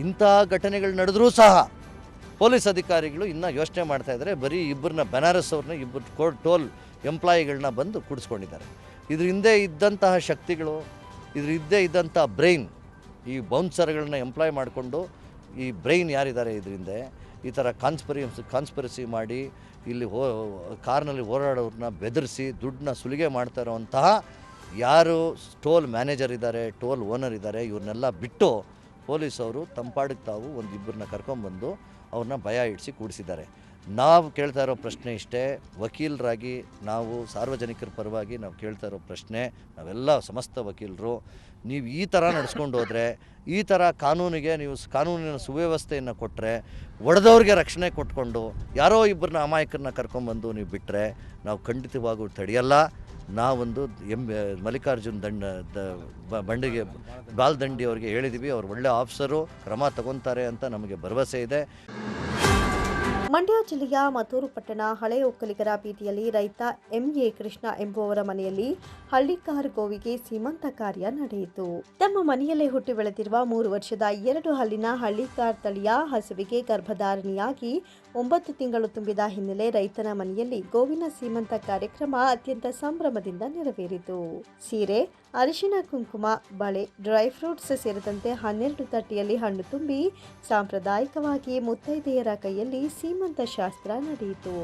ಇಂತಹ ಘಟನೆಗಳು ನಡೆದರೂ ಸಹ ಪೊಲೀಸ್ ಅಧಿಕಾರಿಗಳು ಇನ್ನೂ ಯೋಚನೆ ಮಾಡ್ತಾ ಇದ್ದಾರೆ ಬರೀ ಇಬ್ಬರನ್ನ ಬೆನಾರಸ್ ಅವ್ರನ್ನ ಇಬ್ಬರು ಕೋ ಟೋಲ್ ಎಂಪ್ಲಾಯಿಗಳನ್ನ ಬಂದು ಕೂಡಿಸ್ಕೊಂಡಿದ್ದಾರೆ. ಇದ್ರ ಹಿಂದೆ ಇದ್ದಂತಹ ಶಕ್ತಿಗಳು, ಇದ್ರ ಹಿಂದೆ ಇದ್ದಂಥ ಬ್ರೈನ್ ಈ ಬೌನ್ಸರ್ಗಳನ್ನ ಎಂಪ್ಲಾಯ್ ಮಾಡಿಕೊಂಡು ಈ ಬ್ರೈನ್ ಯಾರಿದ್ದಾರೆ ಇದರಿಂದ ಈ ಥರ ಕಾನ್ಸ್ಪರಿ ಕಾನ್ಸ್ಪರಸಿ ಮಾಡಿ ಇಲ್ಲಿ ಹೋ, ಕಾರ್ನಲ್ಲಿ ಹೋರಾಡೋರನ್ನ ಬೆದರಿಸಿ ದುಡ್ಡನ್ನ ಸುಲಿಗೆ ಮಾಡ್ತಾ ಇರೋವಂತಹ ಯಾರು ಟೋಲ್ ಮ್ಯಾನೇಜರ್ ಇದ್ದಾರೆ ಟೋಲ್ ಓನರ್ ಇದ್ದಾರೆ, ಇವ್ರನ್ನೆಲ್ಲ ಬಿಟ್ಟು ಪೊಲೀಸವರು ತಂಪಾಡಿಗೆ ತಾವು ಒಂದಿಬ್ಬರನ್ನ ಕರ್ಕೊಂಬಂದು ಅವ್ರನ್ನ ಭಯ ಇಡಿಸಿ ಕೂಡಿಸಿದ್ದಾರೆ. ನಾವು ಕೇಳ್ತಾ ಇರೋ ಪ್ರಶ್ನೆ ಇಷ್ಟೇ, ವಕೀಲರಾಗಿ ನಾವು ಸಾರ್ವಜನಿಕರ ಪರವಾಗಿ ನಾವು ಕೇಳ್ತಾ ಇರೋ ಪ್ರಶ್ನೆ, ನಾವೆಲ್ಲ ಸಮಸ್ತ ವಕೀಲರು, ನೀವು ಈ ಥರ ನಡ್ಸ್ಕೊಂಡು ಹೋದರೆ, ಈ ಥರ ಕಾನೂನಿಗೆ ನೀವು ಕಾನೂನಿನ ಸುವ್ಯವಸ್ಥೆಯನ್ನು ಕೊಟ್ಟರೆ ಒಡೆದವ್ರಿಗೆ ರಕ್ಷಣೆ ಕೊಟ್ಕೊಂಡು, ಯಾರೋ ಇಬ್ಬರನ್ನ ಅಮಾಯಕರನ್ನ ಕರ್ಕೊಂಬಂದು ನೀವು ಬಿಟ್ಟರೆ ನಾವು ಖಂಡಿತವಾಗೂ ತಡೆಯಲ್ಲ. ನಾವೊಂದು ಎಂ ಮಲ್ಲಿಕಾರ್ಜುನ್ ದಂಡ, ದ ಬಂಡಿಗೆ ಬಂಡಿಗೆ ಬಾಲ್ದಂಡಿ ಅವರಿಗೆ ಹೇಳಿದ್ದೀವಿ ಅವ್ರು ಒಳ್ಳೆ ಆಫೀಸರು, ಕ್ರಮ ತಗೊತಾರೆ ಅಂತ ನಮಗೆ ಭರವಸೆ ಇದೆ. ಮಂಡ್ಯ ಜಿಲ್ಲೆಯ ಮತ್ತೂರು ಪಟ್ಟಣ ಹಳೆ ಒಕ್ಕಲಿಗರ ಬೀದಿಯಲ್ಲಿ ರೈತ ಎಂಎ ಕೃಷ್ಣ ಎಂಬುವವರ ಮನೆಯಲ್ಲಿ ಹಳ್ಳಿಕಾರ್ ಗೋವಿಗೆ ಸೀಮಂತ ಕಾರ್ಯ ನಡೆಯಿತು. ತಮ್ಮ ಮನೆಯಲ್ಲೇ ಹುಟ್ಟಿ ಬೆಳೆದಿರುವ ಮೂರು ವರ್ಷದ ಎರಡು ಹಲ್ಲಿನ ಹಳ್ಳಿಕಾರ್ ತಳಿಯ ಹಸುವಿಗೆ ಗರ್ಭಧಾರಣೆಯಾಗಿ ಒಂಬತ್ತು ತಿಂಗಳು ತುಂಬಿದ ಹಿನ್ನೆಲೆ ರೈತನ ಮನೆಯಲ್ಲಿ ಗೋವಿನ ಸೀಮಂತ ಕಾರ್ಯಕ್ರಮ ಅತ್ಯಂತ ಸಂಭ್ರಮದಿಂದ ನೆರವೇರಿತು. ಸೀರೆ, ಅರಿಶಿನ ಕುಂಕುಮ, ಬಳೆ, ಡ್ರೈ ಫ್ರೂಟ್ಸ್ ಸೇರಿದಂತೆ ಹನ್ನೆರಡು ತಟ್ಟೆಯಲ್ಲಿ ಹಣ್ಣು ತುಂಬಿ ಸಾಂಪ್ರದಾಯಿಕವಾಗಿ ಮುತ್ತೈದೆಯರ ಕೈಯಲ್ಲಿ ಸೀಮಂತ ಶಾಸ್ತ್ರ ನಡೆಯಿತು.